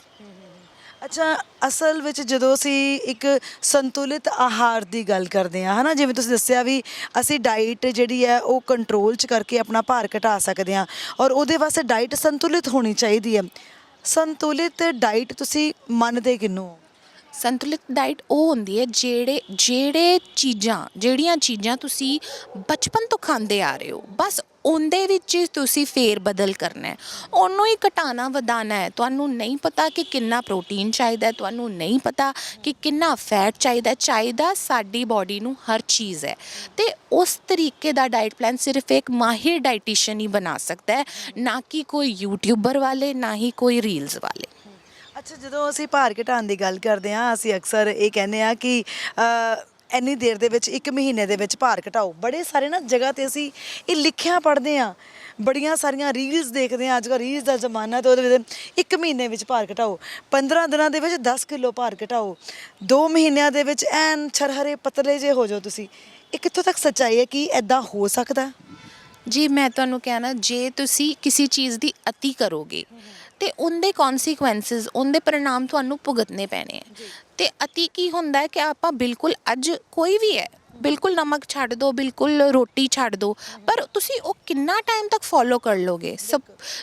ਅੱਛਾ, ਅਸਲ ਵਿੱਚ ਜਦੋਂ ਅਸੀਂ ਇੱਕ ਸੰਤੁਲਿਤ ਆਹਾਰ ਦੀ ਗੱਲ ਕਰਦੇ ਹਾਂ, ਹਨਾ? ਜਿਵੇਂ ਤੁਸੀਂ ਦੱਸਿਆ ਵੀ ਅਸੀਂ ਡਾਈਟ ਜਿਹੜੀ ਹੈ, ਉਹ ਕੰਟਰੋਲ 'ਚ ਕਰਕੇ ਆਪਣਾ ਭਾਰ ਘਟਾ ਸਕਦੇ ਹਾਂ ਔਰ ਉਹਦੇ ਵਾਸਤੇ ਡਾਈਟ ਸੰਤੁਲਿਤ ਹੋਣੀ ਚਾਹੀਦੀ ਹੈ। ਸੰਤੁਲਿਤ ਡਾਈਟ ਤੁਸੀਂ ਮੰਨਦੇ ਕਿੰਨੂੰ ਹੋ? ਸੰਤੁਲਿਤ ਡਾਈਟ ਉਹ ਹੁੰਦੀ ਹੈ ਜਿਹੜੇ ਜਿਹੜੇ ਚੀਜ਼ਾਂ, ਜਿਹੜੀਆਂ ਚੀਜ਼ਾਂ ਤੁਸੀਂ ਬਚਪਨ ਤੋਂ ਖਾਂਦੇ ਆ ਰਹੇ ਹੋ, ਬਸ ਉਹਦੇ ਵਿੱਚ ਹੀ ਤੁਸੀਂ ਫੇਰ ਬਦਲ ਕਰਨਾ ਹੈ। ਉਹਨੂੰ ਹੀ ਘਟਾਣਾ ਵਧਾਣਾ ਹੈ। ਤੁਹਾਨੂੰ ਨਹੀਂ ਪਤਾ ਕਿ ਕਿੰਨਾ ਪ੍ਰੋਟੀਨ ਚਾਹੀਦਾ ਹੈ। ਤੁਹਾਨੂੰ ਨਹੀਂ ਪਤਾ ਕਿ ਕਿੰਨਾ ਫੈਟ ਚਾਹੀਦਾ ਹੈ। ਚਾਹੀਦਾ ਸਾਡੀ ਬਾਡੀ ਨੂੰ ਹਰ ਚੀਜ਼ ਹੈ। ਤੇ ਉਸ ਤਰੀਕੇ ਦਾ ਡਾਈਟ ਪਲਾਨ ਸਿਰਫ ਇੱਕ ਮਾਹਿਰ ਡਾਈਟੀਸ਼ੀਅਨ ਹੀ ਬਣਾ ਸਕਦਾ ਹੈ। ਨਾ ਕਿ ਕੋਈ ਯੂਟਿਊਬਰ ਵਾਲੇ ਨਾ ਹੀ ਕੋਈ ਰੀਲਸ ਵਾਲੇ। ਅੱਛਾ ਜਦੋਂ ਅਸੀਂ ਭਾਰ ਘਟਾਉਣ ਦੀ ਗੱਲ ਕਰਦੇ ਹਾਂ ਅਸੀਂ ਅਕਸਰ ਇਹ ਕਹਿੰਦੇ ਹਾਂ ਕਿ ਅ, ਇੰਨੀ ਦੇਰ ਦੇ ਵਿੱਚ, ਇੱਕ ਮਹੀਨੇ ਦੇ ਵਿੱਚ ਭਾਰ ਘਟਾਓ। ਬੜੇ ਸਾਰੇ ਨਾ ਜਗ੍ਹਾ ਤੇ ਅਸੀਂ ਇਹ ਲਿਖਿਆ ਪੜ੍ਹਦੇ ਆ ਬੜੀਆਂ ਸਾਰੀਆਂ ਰੀਲਸ ਦੇਖਦੇ ਆ ਅੱਜ ਕੱਲ੍ਹ ਰੀਲਸ ਦਾ ਜ਼ਮਾਨਾ ਤੇ ਉਹਦੇ ਵਿੱਚ ਇੱਕ ਮਹੀਨੇ ਵਿੱਚ ਭਾਰ ਘਟਾਓ। 15 ਦਿਨਾਂ ਦੇ ਵਿੱਚ 10 ਕਿਲੋ ਭਾਰ ਘਟਾਓ। 2 ਮਹੀਨਿਆਂ ਦੇ ਵਿੱਚ ਐਨ ਛਰਹਰੇ ਪਤਲੇ ਜੇ ਹੋ ਜਾਓ ਤੁਸੀਂ। ਇਹ ਕਿੱਥੋਂ ਤੱਕ ਸੱਚਾਈ ਹੈ ਕਿ ਐਦਾਂ ਹੋ ਸਕਦਾ? ਜੀ, ਮੈਂ ਤੁਹਾਨੂੰ ਕਹਿਣਾ, ਜੇ ਤੁਸੀਂ ਕਿਸੇ ਚੀਜ਼ ਦੀ ਅਤੀ ਕਰੋਗੇ ਤੇ ਉਹਦੇ ਕੌਨਸੀਕੁਐਂਸਸ ਉਹਦੇ ਪਰਿਣਾਮ ਤੁਹਾਨੂੰ ਭੁਗਤਨੇ ਪੈਣੇ ਹੈ ਤੇ ਅਤੀ ਕੀ ਹੁੰਦਾ ਹੈ ਕਿ ਆਪਾਂ ਬਿਲਕੁਲ ਅੱਜ ਕੋਈ ਵੀ ਹੈ ਬਿਲਕੁਲ ਨਮਕ ਛੱਡ ਦਿਓ ਬਿਲਕੁਲ ਰੋਟੀ ਛੱਡ ਦਿਓ ਪਰ ਤੁਸੀਂ ਉਹ ਕਿੰਨਾ ਟਾਈਮ ਤੱਕ ਫੋਲੋ ਕਰ ਲੋਗੇ? ਸਭ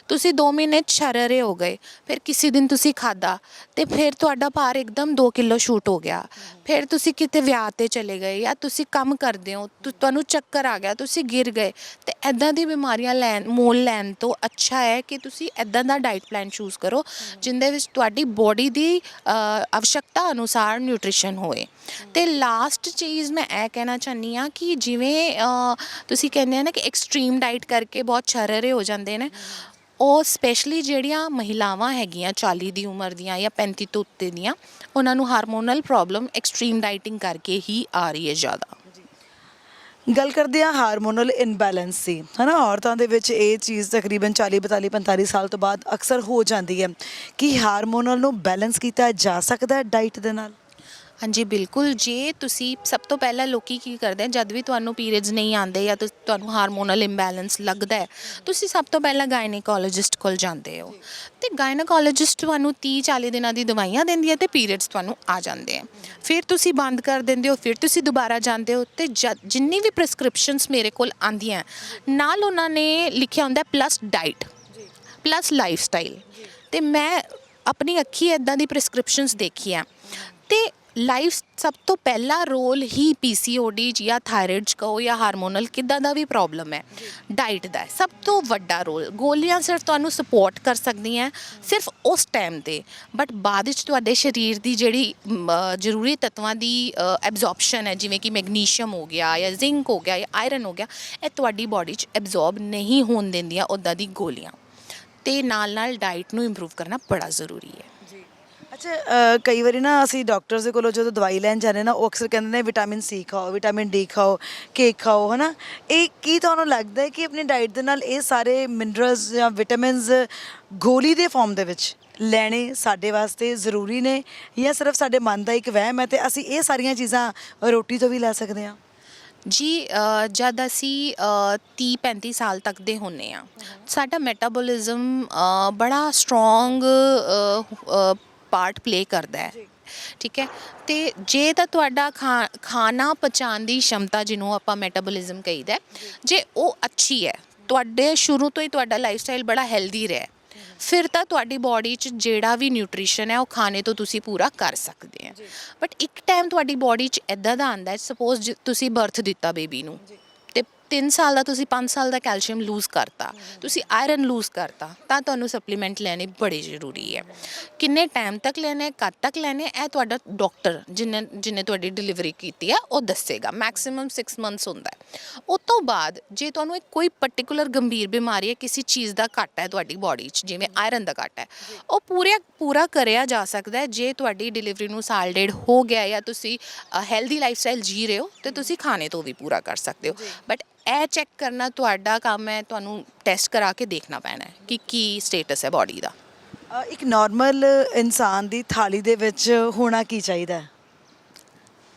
ਤੁਸੀਂ 2 ਮਹੀਨੇ ਛਰਰੇ ਹੋ ਗਏ ਫਿਰ ਕਿਸੇ ਦਿਨ ਤੁਸੀਂ ਖਾਦਾ ਤੇ ਫਿਰ ਤੁਹਾਡਾ ਭਾਰ ਇੱਕਦਮ 2 ਕਿਲੋ ਸ਼ੂਟ ਹੋ ਗਿਆ। ਫਿਰ ਤੁਸੀਂ ਕਿਤੇ ਵਿਆਹ ਤੇ ਚਲੇ ਗਏ ਜਾਂ ਤੁਸੀਂ ਕੰਮ ਕਰਦੇ ਹੋ ਤੁ- ਤੁਹਾਨੂੰ ਚੱਕਰ ਆ ਗਿਆ ਤੁਸੀਂ ਗਿਰ ਗਏ ਤੇ ਐਦਾਂ ਦੀ ਬਿਮਾਰੀਆਂ ਲੈਣ ਮੋਲ ਲੈਣ ਤੋਂ ਅੱਛਾ ਹੈ ਕਿ ਤੁਸੀਂ ਐਦਾਂ ਦਾ ਡਾਈਟ ਪਲਾਨ ਚੂਜ਼ ਕਰੋ ਜਿੰਦੇ ਵਿੱਚ ਤੁਹਾਡੀ ਬੋਡੀ ਦੀ ਅ, ਆਵਸ਼ਕਤਾ ਅਨੁਸਾਰ ਨਿਊਟ੍ਰੀਸ਼ਨ ਹੋਏ। ਤੇ ਲਾਸਟ ਚੀਜ਼ ਮੈਂ ਇਹ ਕਹਿਣਾ ਚਾਹਨੀ ਆ ਕਿ ਜਿਵੇਂ ਤੁਸੀਂ ਕਹਿੰਦੇ ਆ ਨਾ ਕਿ ਐਕਸਟ੍ਰੀਮ ਡਾਈਟ ਕਰਕੇ ਬਹੁਤ ਛਰਰੇ ਹੋ ਜਾਂਦੇ ਨੇ, ਉਹ ਸਪੈਸ਼ਲੀ ਜਿਹੜੀਆਂ ਮਹਿਲਾਵਾਂ ਹੈਗੀਆਂ 40 ਦੀ ਉਮਰ ਦੀਆਂ ਜਾਂ 35 ਤੋਂ ਉੱਤੇ ਦੀਆਂ, ਉਹਨਾਂ ਨੂੰ ਹਾਰਮੋਨਲ ਪ੍ਰੋਬਲਮ ਐਕਸਟ੍ਰੀਮ ਡਾਈਟਿੰਗ ਕਰਕੇ ਹੀ ਆ ਰਹੀ ਹੈ ਜ਼ਿਆਦਾ। ਗੱਲ ਕਰਦੇ ਆ ਹਾਰਮੋਨਲ ਇਨਬੈਲੈਂਸ ਦੀ, ਹਨਾ? ਔਰਤਾਂ ਦੇ ਵਿੱਚ ਇਹ ਚੀਜ਼ ਤਕਰੀਬਨ 40 42 45 ਸਾਲ ਤੋਂ ਬਾਅਦ ਅਕਸਰ ਹੋ ਜਾਂਦੀ ਹੈ ਕਿ ਹਾਰਮੋਨਲ ਨੂੰ ਬੈਲੈਂਸ ਕੀਤਾ ਜਾ ਸਕਦਾ ਹੈ ਡਾਈਟ ਦੇ ਨਾਲ? ਹਾਂਜੀ, ਬਿਲਕੁਲ। ਜੇ ਤੁਸੀਂ ਸਭ ਤੋਂ ਪਹਿਲਾਂ ਲੋਕੀ ਕੀ ਕਰਦੇ ਆ, ਜਦ ਵੀ ਤੁਹਾਨੂੰ ਪੀਰੀਅਡਸ ਨਹੀਂ ਆਉਂਦੇ ਜਾਂ ਤੁਸ- ਤੁਹਾਨੂੰ ਹਾਰਮੋਨਲ ਇੰਬੈਲੈਂਸ ਲੱਗਦਾ ਹੈ, ਤੁਸੀਂ ਸਭ ਤੋਂ ਪਹਿਲਾਂ ਗਾਇਨੇਕੋਲੋਜਿਸਟ ਕੋਲ ਜਾਂਦੇ ਹੋ। ਤੇ ਗਾਇਨੇਕੋਲੋਜਿਸਟ ਤੁਹਾਨੂੰ 30 40 ਦਿਨਾਂ ਦੀ ਦਵਾਈਆਂ ਦਿੰਦੀ ਹੈ ਤੇ ਪੀਰੀਅਡਸ ਤੁਹਾਨੂੰ ਆ ਜਾਂਦੇ ਆ। ਫਿਰ ਤੁਸੀਂ ਬੰਦ ਕਰ ਦਿੰਦੇ ਹੋ, ਫਿਰ ਤੁਸੀਂ ਦੁਬਾਰਾ ਜਾਂਦੇ ਹੋ ਤੇ ਜਦ- ਜਿੰਨੀ ਵੀ ਪ੍ਰੈਸਕ੍ਰਿਪਸ਼ਨਸ ਮੇਰੇ ਕੋਲ ਆਂਦੀਆਂ ਨਾਲ ਉਹਨਾਂ ਨੇ ਲਿਖਿਆ ਹੁੰਦਾ plus diet plus lifestyle ਤੇ ਮੈਂ ਆਪਣੀ ਅੱਖੀ ਇਦਾਂ ਦੀ ਪ੍ਰੈਸਕ੍ਰਿਪਸ਼ਨਸ ਦੇਖੀਆਂ। ਤੇ ਲਾਈਫ ਸਭ ਤੋਂ ਪਹਿਲਾ ਰੋਲ ਹੀ ਪੀਸੀਓਡੀ ਜਾਂ ਥਾਇਰਾਇਡ ਕਹੋ ਜਾਂ ਹਾਰਮੋਨਲ ਕਿੱਦਾਂ ਦਾ ਵੀ ਪ੍ਰੋਬਲਮ ਹੈ ਡਾਈਟ ਦਾ ਹੈ। ਸਭ ਤੋਂ ਵੱਡਾ ਰੋਲ ਗੋਲੀਆਂ ਸਿਰਫ ਤੁਹਾਨੂੰ ਸਪੋਰਟ ਕਰ ਸਕਦੀਆਂ ਸਿਰਫ ਉਸ ਟਾਈਮ ਤੇ। ਬਟ ਬਾਅਦ ਵਿੱਚ ਤੁਹਾਡੇ ਸਰੀਰ ਦੀ ਜਿਹੜੀ ਮ, ਜ਼ਰੂਰੀ ਤੱਤਾਂ ਦੀ ਐਬਜ਼ੌਰਪਸ਼ਨ ਹੈ ਜਿਵੇਂ ਕਿ ਮੈਗਨੀਸ਼ੀਅਮ ਹੋ ਗਿਆ ਜਾਂ ਜ਼ਿੰਕ ਹੋ ਗਿਆ ਜਾਂ ਆਇਰਨ ਹੋ ਗਿਆ ਇਹ ਤੁਹਾਡੀ ਬਾਡੀ 'ਚ ਐਬਜ਼ੌਰਬ ਨਹੀਂ ਹੋਣ ਦਿੰਦੀਆਂ ਉੱਦਾਂ ਦੀ ਗੋਲੀਆਂ। ਤੇ ਨਾਲ ਨਾਲ ਡਾਈਟ ਨੂੰ ਇੰਪਰੂਵ ਕਰਨਾ ਬੜਾ ਜ਼ਰੂਰੀ ਹੈ। ਅੱਛਾ ਕਈ ਵਾਰੀ ਨਾ ਅਸੀਂ ਡਾਕਟਰਸ ਦੇ ਕੋਲੋਂ ਜਦੋਂ ਦਵਾਈ ਲੈਣ ਜਾਂਦੇ ਨਾ, ਉਹ ਅਕਸਰ ਕਹਿੰਦੇ ਨੇ ਵਿਟਾਮਿਨ ਸੀ ਖਾਓ ਵਿਟਾਮਿਨ ਡੀ ਖਾਓ ਕੇਕ ਖਾਓ, ਹਨਾ? ਇਹ ਕੀ ਤੁਹਾਨੂੰ ਲੱਗਦਾ ਹੈ ਕਿ ਆਪਣੀ ਡਾਈਟ ਦੇ ਨਾਲ ਇਹ ਸਾਰੇ ਮਿਨਰਲਸ ਜਾਂ ਵਿਟਾਮਿਨਸ ਗੋਲੀ ਦੇ ਫਾਰਮ ਦੇ ਵਿੱਚ ਲੈਣੇ ਸਾਡੇ ਵਾਸਤੇ ਜ਼ਰੂਰੀ ਨੇ ਜਾਂ ਸਿਰਫ ਸਾਡੇ ਮਨ ਦਾ ਇੱਕ ਵਹਿਮ ਹੈ ਤੇ ਅਸੀਂ ਇਹ ਸਾਰੀਆਂ ਚੀਜ਼ਾਂ ਰੋਟੀ ਤੋਂ ਵੀ ਲੈ ਸਕਦੇ ਹਾਂ? ਜੀ ਜਦ ਅਸੀਂ 30 35 ਸਾਲ ਤੱਕ ਦੇ ਹੁੰਨੇ ਆ ਸਾਡਾ ਮੈਟਾਬੋਲਿਜ਼ਮ ਬੜਾ ਸਟਰੋਂਗ ਪਾਰਟ ਪਲੇ ਕਰਦਾ ਹੈ। ਠੀਕ ਹੈ? ਤੇ ਜੇ ਤਾਂ ਤੁਹਾਡਾ ਖਾ- ਖਾਣਾ ਪਚਾਉਣ ਦੀ ਸ਼ਮਤਾ ਜਿਹਨੂੰ ਆਪਾਂ ਮੈਟਾਬੋਲਿਜ਼ਮ ਕਹੀਦਾ ਹੈ, ਜੇ। ਉਹ ਅੱਛੀ ਹੈ ਤੁਹਾਡੇ ਸ਼ੁਰੂ ਤੋਂ ਹੀ ਤੁਹਾਡਾ ਲਾਈਫਸਟਾਈਲ ਬੜਾ ਹੈਲਦੀ ਰਿਹਾ ਹੈ, ਫਿਰ ਤਾਂ ਤੁਹਾਡੀ ਬਾਡੀ 'ਚ ਜਿਹੜਾ ਵੀ ਨਿਊਟ੍ਰੀਸ਼ਨ ਹੈ ਉਹ ਖਾਣੇ ਤੋਂ ਤੁਸੀਂ ਪੂਰਾ ਕਰ ਸਕਦੇ ਆ ਬਟ ਇੱਕ ਟਾਈਮ ਤੁਹਾਡੀ ਬਾਡੀ 'ਚ ਐਦਾਂ ਦਾ ਆਂਦਾ ਹੈ ਸਪੋਜ਼ ਤੁਸੀਂ ਬਰਥ ਦਿੱਤਾ ਬੇਬੀ ਨੂੰ। 3 ਸਾਲ ਦਾ ਤੁਸੀਂ 5 ਸਾਲ ਦਾ ਕੈਲਸ਼ੀਅਮ ਲੂਜ਼ ਕਰਤਾ ਤੁਸੀਂ ਆਇਰਨ ਲੂਜ਼ ਕਰਤਾ ਤਾਂ ਤੁਹਾਨੂੰ ਸਪਲੀਮੈਂਟ ਲੈਣੇ ਬੜੇ ਜ਼ਰੂਰੀ ਹੈ। ਕਿੰਨੇ ਟਾਈਮ ਤੱਕ ਲੈਣੇ ਕਦ ਤੱਕ ਲੈਣੇ ਇਹ ਤੁਹਾਡਾ ਡਾਕਟਰ ਜਿਨੇ ਜਿਨੇ ਤੁਹਾਡੀ ਡਿਲੀਵਰੀ ਕੀਤੀ ਹੈ ਉਹ ਦੱਸੇਗਾ। ਮੈਕਸਿਮਮ 6 ਮੰਥਸ ਹੁੰਦਾ ਹੈ। ਉਸ ਤੋਂ ਬਾਅਦ ਜੇ ਤੁਹਾਨੂੰ ਇੱਕ ਕੋਈ ਪਾਰਟਿਕੂਲਰ ਗੰਭੀਰ ਬਿਮਾਰੀ ਹੈ ਕਿਸੇ ਚੀਜ਼ ਦਾ ਘੱਟ ਹੈ ਤੁਹਾਡੀ ਬਾਡੀ 'ਚ ਜਿਵੇਂ ਆਇਰਨ ਦਾ ਘੱਟ ਹੈ ਉਹ ਪੂਰੇ ਪੂਰਾ ਕਰਿਆ ਜਾ ਸਕਦਾ ਹੈ ਜੇ ਤੁਹਾਡੀ ਡਿਲੀਵਰੀ ਨੂੰ ਸਾਲ ਡੇਢ ਹੋ ਗਿਆ ਜਾਂ ਤੁਸੀਂ ਹੈਲਦੀ ਲਾਈਫਸਟਾਈਲ ਜੀ ਰਹੇ ਹੋ ਤੇ ਤੁਸੀਂ ਖਾਣੇ ਤੋਂ ਵੀ ਪੂਰਾ ਕਰ ਸਕਦੇ ਹੋ। ਬਟ ਇਹ ਚੈੱਕ ਕਰਨਾ ਤੁਹਾਡਾ ਕੰਮ ਹੈ ਤੁਹਾਨੂੰ ਟੈਸਟ ਕਰਾ ਕੇ ਦੇਖਣਾ ਪੈਣਾ ਹੈ ਕਿ ਕੀ ਸਟੇਟਸ ਹੈ ਬਾਡੀ ਦਾ। ਅ, ਇੱਕ ਨਾਰਮਲ ਇਨਸਾਨ ਦੀ ਥਾਲੀ ਦੇ ਵਿੱਚ ਹੋਣਾ ਕੀ ਚਾਹੀਦਾ ਹੈ?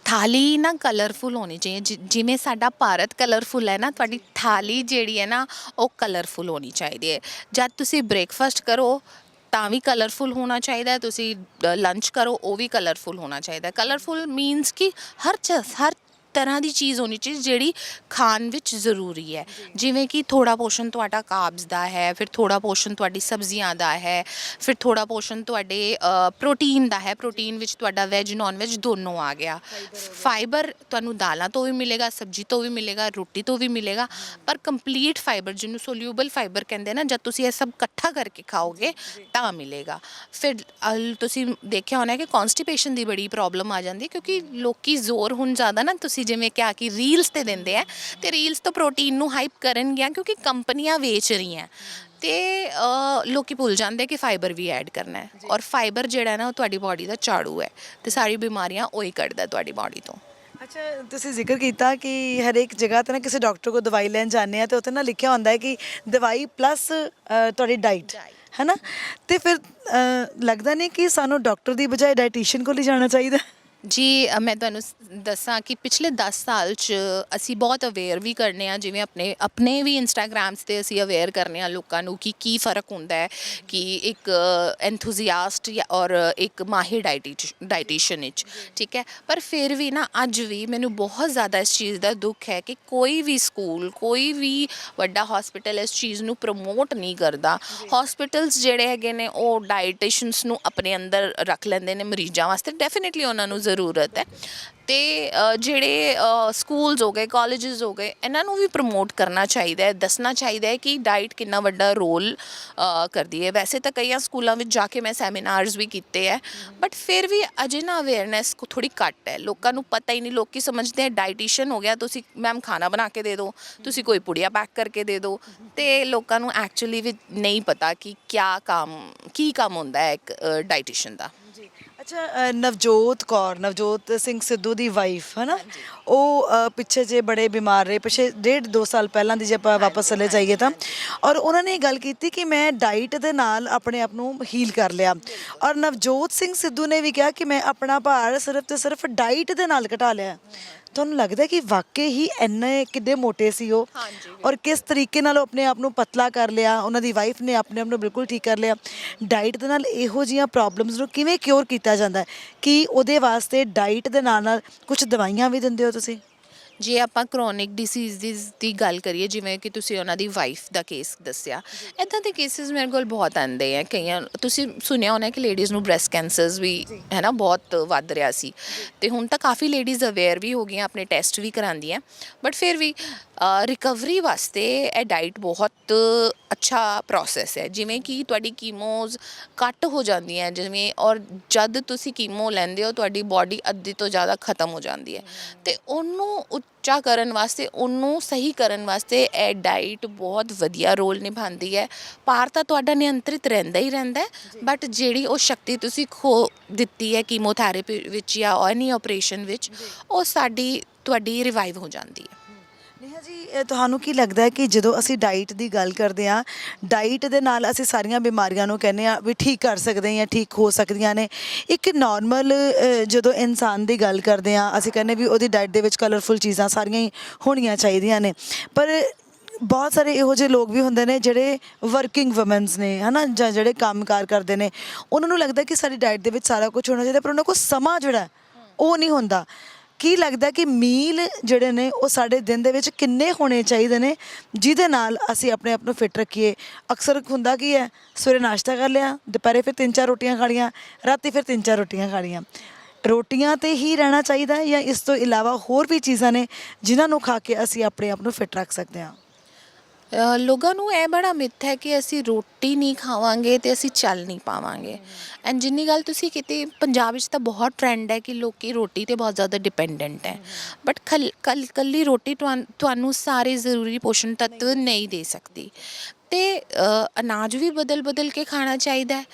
ਥਾਲੀ ਨਾ ਕਲਰਫੁਲ ਹੋਣੀ ਚਾਹੀਏ ਜਿ- ਜਿਵੇਂ ਸਾਡਾ ਭਾਰਤ ਕਲਰਫੁਲ ਹੈ ਨਾ ਤੁਹਾਡੀ ਥਾਲੀ ਜਿਹੜੀ ਹੈ ਨਾ ਉਹ ਕਲਰਫੁਲ ਹੋਣੀ ਚਾਹੀਦੀ ਹੈ। ਜਦ ਤੁਸੀਂ ਬ੍ਰੇਕਫਾਸਟ ਕਰੋ ਤਾਂ ਵੀ ਕਲਰਫੁਲ ਹੋਣਾ ਚਾਹੀਦਾ ਹੈ ਤੁਸੀਂ ਲੰਚ ਕਰੋ ਉਹ ਵੀ ਕਲਰਫੁਲ ਹੋਣਾ ਚਾਹੀਦਾ ਹੈ। ਕਲਰਫੁਲ ਮੀਨਸ ਕਿ ਹਰ ਚ ਹਰ ਤਰ੍ਹਾਂ ਦੀ ਚੀਜ਼ ਹੋਣੀ ਚਾਹੀਦੀ ਜਿਹੜੀ ਖਾਣ ਵਿੱਚ ਜ਼ਰੂਰੀ ਹੈ। ਜਿਵੇਂ ਕਿ ਥੋੜਾ ਪੋਰਸ਼ਨ ਤੁਹਾਡਾ ਕਾਰਬਸ ਦਾ ਹੈ ਫਿਰ ਥੋੜਾ ਪੋਰਸ਼ਨ ਤੁਹਾਡੀ ਸਬਜ਼ੀਆਂ ਦਾ ਹੈ ਫਿਰ ਥੋੜਾ ਪੋਰਸ਼ਨ ਤੁਹਾਡੇ ਪ੍ਰੋਟੀਨ ਦਾ ਹੈ। ਪ੍ਰੋਟੀਨ ਵਿੱਚ ਤੁਹਾਡਾ ਵੈਜ ਨਾਨ ਵੈਜ ਦੋਨੋਂ ਆ ਗਿਆ। ਫਾਈਬਰ ਤੁਹਾਨੂੰ ਦਾਲਾਂ ਤੋਂ ਵੀ ਮਿਲੇਗਾ ਸਬਜ਼ੀ ਤੋਂ ਵੀ ਮਿਲੇਗਾ ਰੋਟੀ ਤੋਂ ਵੀ ਮਿਲੇਗਾ। ਪਰ ਕੰਪਲੀਟ ਫਾਈਬਰ ਜਿਹਨੂੰ ਸੋਲਿਊਬਲ ਫਾਈਬਰ ਕਹਿੰਦੇ ਨਾ ਜਦ ਤੁਸੀਂ ਇਹ ਸਭ ਇਕੱਠਾ ਕਰਕੇ ਖਾਓਗੇ ਤਾਂ ਮਿਲੇਗਾ। ਫਿਰ ਤੁਸੀਂ ਦੇਖਿਆ ਹੋਣਾ ਕਿ ਕਨਸਟੀਪੇਸ਼ਨ ਦੀ ਬੜੀ ਪ੍ਰੋਬਲਮ ਆ ਜਾਂਦੀ ਕਿਉਂਕਿ ਲੋਕੀ ਜ਼ੋਰ ਹੁਣ ਜ਼ਿਆਦਾ ਨਾ ਤੁਸੀਂ ਜਿਵੇਂ ਕਿਹਾ ਕਿ ਰੀਲਸ ਤੇ ਦਿੰਦੇ ਆ ਤੇ ਰੀਲਸ ਤੋਂ ਪ੍ਰੋਟੀਨ ਨੂੰ ਹਾਈਪ ਕਰਨਗੀਆਂ ਕਿਉਂਕਿ ਕੰਪਨੀਆਂ ਵੇਚ ਰਹੀਆਂ। ਤੇ ਅ, ਲੋਕੀ ਭੁੱਲ ਜਾਂਦੇ ਕਿ ਫਾਈਬਰ ਵੀ ਐਡ ਕਰਨਾ ਹੈ। ਔਰ ਫਾਈਬਰ ਜਿਹੜਾ ਹੈ ਨਾ ਉਹ ਤੁਹਾਡੀ ਬਾਡੀ ਦਾ ਝਾੜੂ ਹੈ। ਤੇ ਸਾਰੀ ਬਿਮਾਰੀਆਂ ਉਹੀ ਕੱਢਦਾ ਤੁਹਾਡੀ ਬਾਡੀ ਤੋਂ। ਅੱਛਾ ਤੁਸੀਂ ਜ਼ਿਕਰ ਕੀਤਾ ਕਿ ਹਰੇਕ ਜਗ੍ਹਾ ਤੇ ਨਾ ਕਿਸੇ ਡਾਕਟਰ ਕੋਲ ਦਵਾਈ ਲੈਣ ਜਾਂਦੇ ਆ ਤੇ ਉੱਥੇ ਨਾ ਲਿਖਿਆ ਹੁੰਦਾ ਹੈ ਕਿ ਦਵਾਈ ਪਲੱਸ ਤੁਹਾਡੀ ਡਾਈਟ ਹੈਨਾ? ਤੇ ਫਿਰ ਅ, ਲੱਗਦਾ ਨਹੀਂ ਕਿ ਸਾਨੂੰ ਡਾਕਟਰ ਦੀ ਬਜਾਏ ਡਾਈਟੀਸ਼ੀਅਨ ਕੋਲ ਹੀ ਜਾਣਾ ਚਾਹੀਦਾ। ਜੀ ਅ, ਮੈਂ ਤੁਹਾਨੂੰ ਸ- ਦੱਸਾਂ ਕਿ ਪਿਛਲੇ 10 ਸਾਲ ਚ ਅਸੀਂ ਬਹੁਤ ਅਵੇਅਰ ਵੀ ਕਰਨੇ ਆ ਜਿਵੇਂ ਆਪਣੇ ਆਪਣੇ ਵੀ ਇੰਸਟਾਗ੍ਰਾਮਸ ਤੇ ਅਸੀਂ ਅਵੇਅਰ ਕਰਨੇ ਆ ਲੋਕਾਂ ਨੂੰ ਕਿ ਕੀ ਫ਼ਰਕ ਹੁੰਦਾ ਹੈ ਕਿ ਇੱਕ ਐਂਥੂਸੀਆਸਟ ਔਰ ਇੱਕ ਮਾਹਿਰ ਡਾਈਟੀਸ਼ੀਅਨ ਵਿੱਚ ਠੀਕ ਹੈ? ਪਰ ਫਿਰ ਵੀ ਨਾ ਅੱਜ ਵੀ ਮੈਨੂੰ ਬਹੁਤ ਜ਼ਿਆਦਾ ਇਸ ਚੀਜ਼ ਦਾ ਦੁੱਖ ਹੈ ਕਿ ਕੋਈ ਵੀ ਸਕੂਲ ਕੋਈ ਵੀ ਵੱਡਾ ਹਸਪੀਟਲ ਇਸ ਚੀਜ਼ ਨੂੰ ਪ੍ਰਮੋਟ ਨਹੀਂ ਕਰਦਾ। ਹਸਪੀਟਲਸ ਜਿਹੜੇ ਹੈਗੇ ਨੇ ਉਹ ਡਾਈਟੀਸ਼ੀਅਨਸ ਨੂੰ ਆਪਣੇ ਅੰਦਰ ਰੱਖ ਲੈਂਦੇ ਨੇ ਮਰੀਜ਼ਾਂ ਵਾਸਤੇ। ਡੈਫੀਨਿਟਲੀ ਉਹਨਾਂ ਨੂੰ ਜ਼ਰੂਰ ਜ਼ਰੂਰਤ ਹੈ। ਤੇ ਜਿਹੜੇ ਸਕੂਲਸ ਹੋ ਗਏ ਕਾਲਜਸ ਹੋ ਗਏ, ਇਹਨਾਂ ਨੂੰ ਵੀ ਪ੍ਰਮੋਟ ਕਰਨਾ ਚਾਹੀਦਾ ਹੈ, ਦੱਸਣਾ ਚਾਹੀਦਾ ਹੈ ਕਿ ਡਾਈਟ ਕਿੰਨਾ ਵੱਡਾ ਰੋਲ ਕਰਦੀ ਹੈ। ਵੈਸੇ ਤਾਂ ਕਈਆਂ ਸਕੂਲਾਂ ਵਿੱਚ ਜਾ ਕੇ ਮੈਂ ਸੈਮੀਨਾਰਸ ਵੀ ਕੀਤੇ ਹੈ ਬਟ ਫਿਰ ਵੀ ਅਜੇ ਨਾ ਅਵੇਅਰਨੈਸ ਥੋੜੀ ਘੱਟ ਹੈ। ਲੋਕਾਂ ਨੂੰ ਪਤਾ ਹੀ ਨਹੀਂ, ਲੋਕੀ ਸਮਝਦੇ ਆ ਡਾਈਟੀਸ਼ੀਅਨ ਹੋ ਗਿਆ, ਤੁਸੀਂ ਮੈਮ ਖਾਣਾ ਬਣਾ ਕੇ ਦੇ ਦਿਓ, ਤੁਸੀਂ ਕੋਈ ਪੁੜੀਆ ਪੈਕ ਕਰਕੇ ਦੇ ਦਿਓ। ਤੇ ਲੋਕਾਂ ਨੂੰ ਐਕਚੁਅਲੀ ਵੀ ਨਹੀਂ ਪਤਾ ਕਿ ਕਿਆ ਕੰਮ, ਕੀ ਕੰਮ ਹੁੰਦਾ ਹੈ ਇੱਕ ਡਾਈਟੀਸ਼ੀਅਨ ਦਾ। ਅੱਛਾ ਅ, ਨਵਜੋਤ ਕੌਰ ਨਵਜੋਤ ਸਿੰਘ ਸਿੱਧੂ ਦੀ ਵਾਈਫ ਹੈ ਨਾ ਉਹ ਅ, ਪਿੱਛੇ ਜੇ ਬੜੇ ਬਿਮਾਰ ਰਹੇ ਪਿਛੇ ਡੇਢ ਦੋ ਸਾਲ ਪਹਿਲਾਂ ਦੀ ਜੇ ਆਪਾਂ ਵਾਪਸ ਚਲੇ ਜਾਈਏ ਤਾਂ। ਔਰ ਉਹਨਾਂ ਨੇ ਇਹ ਗੱਲ ਕੀਤੀ ਕਿ ਮੈਂ ਡਾਈਟ ਦੇ ਨਾਲ ਆਪਣੇ ਆਪ ਨੂੰ ਹੀਲ ਕਰ ਲਿਆ। ਔਰ ਨਵਜੋਤ ਸਿੰਘ ਸਿੱਧੂ ਨੇ ਵੀ ਕਿਹਾ ਕਿ ਮੈਂ ਆਪਣਾ ਭਾਰ ਸਿਰਫ ਤੇ ਸਿਰਫ ਡਾਈਟ ਦੇ ਨਾਲ ਘਟਾ ਲਿਆ। ਤੁਹਾਨੂੰ ਲੱਗਦਾ ਕਿ ਵਾਕਈ ਹੀ ਇੰਨੇ ਕਿੱਡੇ ਮੋਟੇ ਸੀ ਉਹ? ਹਾਂਜੀ, ਔਰ ਕਿਸ ਤਰੀਕੇ ਨਾਲ ਉਹ ਆਪਣੇ ਆਪ ਨੂੰ ਪਤਲਾ ਕਰ ਲਿਆ? ਉਹਨਾਂ ਦੀ ਵਾਈਫ ਨੇ ਆਪਣੇ ਆਪ ਨੂੰ ਬਿਲਕੁਲ ਠੀਕ ਕਰ ਲਿਆ। ਡਾਈਟ ਦੇ ਨਾਲ ਇਹੋ ਜੀਆਂ ਪ੍ਰੋਬਲਮਸ ਨੂੰ ਕਿਵੇਂ ਕਿਉਰ ਕੀਤਾ ਜਾਂਦਾ ਹੈ? ਕਿ ਉਹਦੇ ਵਾਸਤੇ ਡਾਈਟ ਦੇ ਨਾਲ ਨਾਲ ਕੁਝ ਦਵਾਈਆਂ ਵੀ ਦਿੰਦੇ ਹੋ ਤੁਸੀਂ? ਜੇ ਆਪਾਂ ਕ੍ਰੋਨਿਕ ਡਿਸੀਜ਼ਸ ਦੀ ਗੱਲ ਕਰੀਏ, ਜਿਵੇਂ ਕਿ ਤੁਸੀਂ ਉਹਨਾਂ ਦੀ ਵਾਈਫ ਦਾ ਕੇਸ ਦੱਸਿਆ, ਇਦਾਂ ਦੇ ਕੇਸਿਸ ਮੇਰੇ ਕੋਲ ਬਹੁਤ ਆਉਂਦੇ ਆ। ਕਈਆਂ, ਤੁਸੀਂ ਸੁਣਿਆ ਹੋਣਾ ਕਿ ਲੇਡੀਜ਼ ਨੂੰ ਬ੍ਰੈਸਟ ਕੈਂਸਰਸ ਵੀ ਹੈ ਨਾ ਬਹੁਤ ਵੱਧ ਰਿਹਾ ਸੀ। ਤੇ ਹੁਣ ਤਾਂ ਕਾਫੀ ਲੇਡੀਜ਼ ਅਵੇਅਰ ਵੀ ਹੋ ਗਈਆਂ, ਆਪਣੇ ਟੈਸਟ ਵੀ ਕਰਾਉਂਦੀਆਂ। ਬਟ ਫਿਰ ਵੀ ਰਿਕਵਰੀ ਵਾਸਤੇ ਇਹ ਡਾਈਟ ਬਹੁਤ ਅੱਛਾ ਪ੍ਰੋਸੈਸ ਹੈ। ਜਿਵੇਂ ਕਿ ਤੁਹਾਡੀ ਕੀਮੋਜ਼ ਘੱਟ ਹੋ ਜਾਂਦੀਆਂ ਜਿਵੇਂ ਔਰ ਜਦ ਤੁਸੀਂ ਕੀਮੋ ਲੈਂਦੇ ਹੋ ਤੁਹਾਡੀ ਬਾਡੀ ਅੱਧੀ ਤੋਂ ਜ਼ਿਆਦਾ ਖਤਮ ਹੋ ਜਾਂਦੀ ਹੈ। ਤੇ ਉਹਨੂੰ ਉੱਚਾ ਕਰਨ ਵਾਸਤੇ ਉਹਨੂੰ ਸਹੀ ਕਰਨ ਵਾਸਤੇ ਇਹ ਡਾਈਟ ਬਹੁਤ ਵਧੀਆ ਰੋਲ ਨਿਭਾਉਂਦੀ ਹੈ। ਭਾਰ ਤਾਂ ਤੁਹਾਡਾ ਨਿਯੰਤਰਿਤ ਰਹਿੰਦਾ ਹੀ ਰਹਿੰਦਾ ਹੈ ਬਟ ਜਿਹੜੀ ਉਹ ਸ਼ਕਤੀ ਤੁਸੀਂ ਖੋ ਦਿੱਤੀ ਹੈ ਕੀਮੋਥੈਰੇਪੀ ਵਿੱਚ ਜਾਂ ਐਨੀ ਆਪਰੇਸ਼ਨ ਵਿੱਚ ਉਹ ਸਾਡੀ ਤੁਹਾਡੀ ਰਿਵਾਈਵ ਹੋ ਜਾਂਦੀ ਹੈ। ਨੇਹਾ ਜੀ ਇਹ ਤੁਹਾਨੂੰ ਕੀ ਲੱਗਦਾ ਹੈ ਕਿ ਜਦੋਂ ਅਸੀਂ ਡਾਈਟ ਦੀ ਗੱਲ ਕਰਦੇ ਹਾਂ ਡਾਈਟ ਦੇ ਨਾਲ ਅਸੀਂ ਸਾਰੀਆਂ ਬਿਮਾਰੀਆਂ ਨੂੰ ਕਹਿੰਦੇ ਆ ਵੀ ਠੀਕ ਕਰ ਸਕਦੇ ਹਾਂ ਜਾਂ ਠੀਕ ਹੋ ਸਕਦੀਆਂ ਨੇ। ਇੱਕ ਨਾਰਮਲ ਜਦੋਂ ਇਨਸਾਨ ਦੀ ਗੱਲ ਕਰਦੇ ਹਾਂ, ਅਸੀਂ ਕਹਿੰਦੇ ਵੀ ਉਹਦੀ ਡਾਈਟ ਦੇ ਵਿੱਚ ਕਲਰਫੁਲ ਚੀਜ਼ਾਂ ਸਾਰੀਆਂ ਹੀ ਹੋਣੀਆਂ ਚਾਹੀਦੀਆਂ ਨੇ। ਪਰ ਬਹੁਤ ਸਾਰੇ ਇਹੋ ਜਿਹੇ ਲੋਕ ਵੀ ਹੁੰਦੇ ਨੇ ਜਿਹੜੇ ਵਰਕਿੰਗ ਔਮਨਸ ਨੇ, ਹਨਾ, ਜਾਂ ਜਿਹੜੇ ਕੰਮਕਾਰ ਕਰਦੇ ਨੇ। ਉਹਨਾਂ ਨੂੰ ਲੱਗਦਾ ਕਿ ਸਾਡੀ ਡਾਈਟ ਦੇ ਵਿੱਚ ਸਾਰਾ ਕੁਝ ਹੋਣਾ ਚਾਹੀਦਾ, ਪਰ ਉਹਨਾਂ ਕੋਲ ਸਮਾਂ ਜਿਹੜਾ, ਉਹ ਨਹੀਂ ਹੁੰਦਾ। ਕੀ ਲੱਗਦਾ ਕਿ ਮੀਲ ਜਿਹੜੇ ਨੇ ਉਹ ਸਾਡੇ ਦਿਨ ਦੇ ਵਿੱਚ ਕਿੰਨੇ ਹੋਣੇ ਚਾਹੀਦੇ ਨੇ, ਜਿਹਦੇ ਨਾਲ ਅਸੀਂ ਆਪਣੇ ਆਪ ਨੂੰ ਫਿੱਟ ਰੱਖੀਏ? ਅਕਸਰ ਹੁੰਦਾ ਕੀ ਹੈ, ਸਵੇਰੇ ਨਾਸ਼ਤਾ ਕਰ ਲਿਆ, ਦੁਪਹਿਰੇ ਫਿਰ ਤਿੰਨ ਚਾਰ ਰੋਟੀਆਂ ਖਾ ਲਈਆਂ, ਰਾਤੀ ਫਿਰ ਤਿੰਨ ਚਾਰ ਰੋਟੀਆਂ ਖਾ ਲਈਆਂ। ਰੋਟੀਆਂ ਤੇ ਹੀ ਰਹਿਣਾ ਚਾਹੀਦਾ ਜਾਂ ਇਸ ਤੋਂ ਇਲਾਵਾ ਹੋਰ ਵੀ ਚੀਜ਼ਾਂ ਨੇ ਜਿਨ੍ਹਾਂ ਨੂੰ ਖਾ ਕੇ ਅਸੀਂ ਆਪਣੇ ਆਪ ਨੂੰ ਫਿੱਟ ਰੱਖ ਸਕਦੇ ਹਾਂ? ਲੋਕਾਂ ਨੂੰ ਇਹ ਬੜਾ ਮਿੱਥ ਹੈ ਕਿ ਅਸੀਂ ਰੋਟੀ ਨਹੀਂ ਖਾਵਾਂਗੇ ਤੇ ਅਸੀਂ ਚੱਲ ਨਹੀਂ ਪਾਵਾਂਗੇ। ਐਂਡ ਜਿੰਨੀ ਗੱਲ ਤੁਸੀਂ ਕੀਤੀ ਪੰਜਾਬ ਵਿੱਚ ਤਾਂ ਬਹੁਤ ਟ੍ਰੈਂਡ ਹੈ ਕਿ ਲੋਕੀ ਰੋਟੀ ਤੇ ਬਹੁਤ ਜ਼ਿਆਦਾ ਡਿਪੈਂਡੈਂਟ ਹੈ। ਬਟ ਕੱਲ ਕੱਲੀ ਰੋਟੀ ਤੁਹਾਨੂੰ ਤੁਹਾਨੂੰ ਸਾਰੇ ਜ਼ਰੂਰੀ ਪੋਸ਼ਣ ਤੱਤਵ ਨਹੀਂ ਦੇ ਸਕਦੀ। ਤੇ ਅ, ਅਨਾਜ ਵੀ ਬਦਲ ਬਦਲ ਕੇ ਖਾਣਾ ਚਾਹੀਦਾ ਹੈ।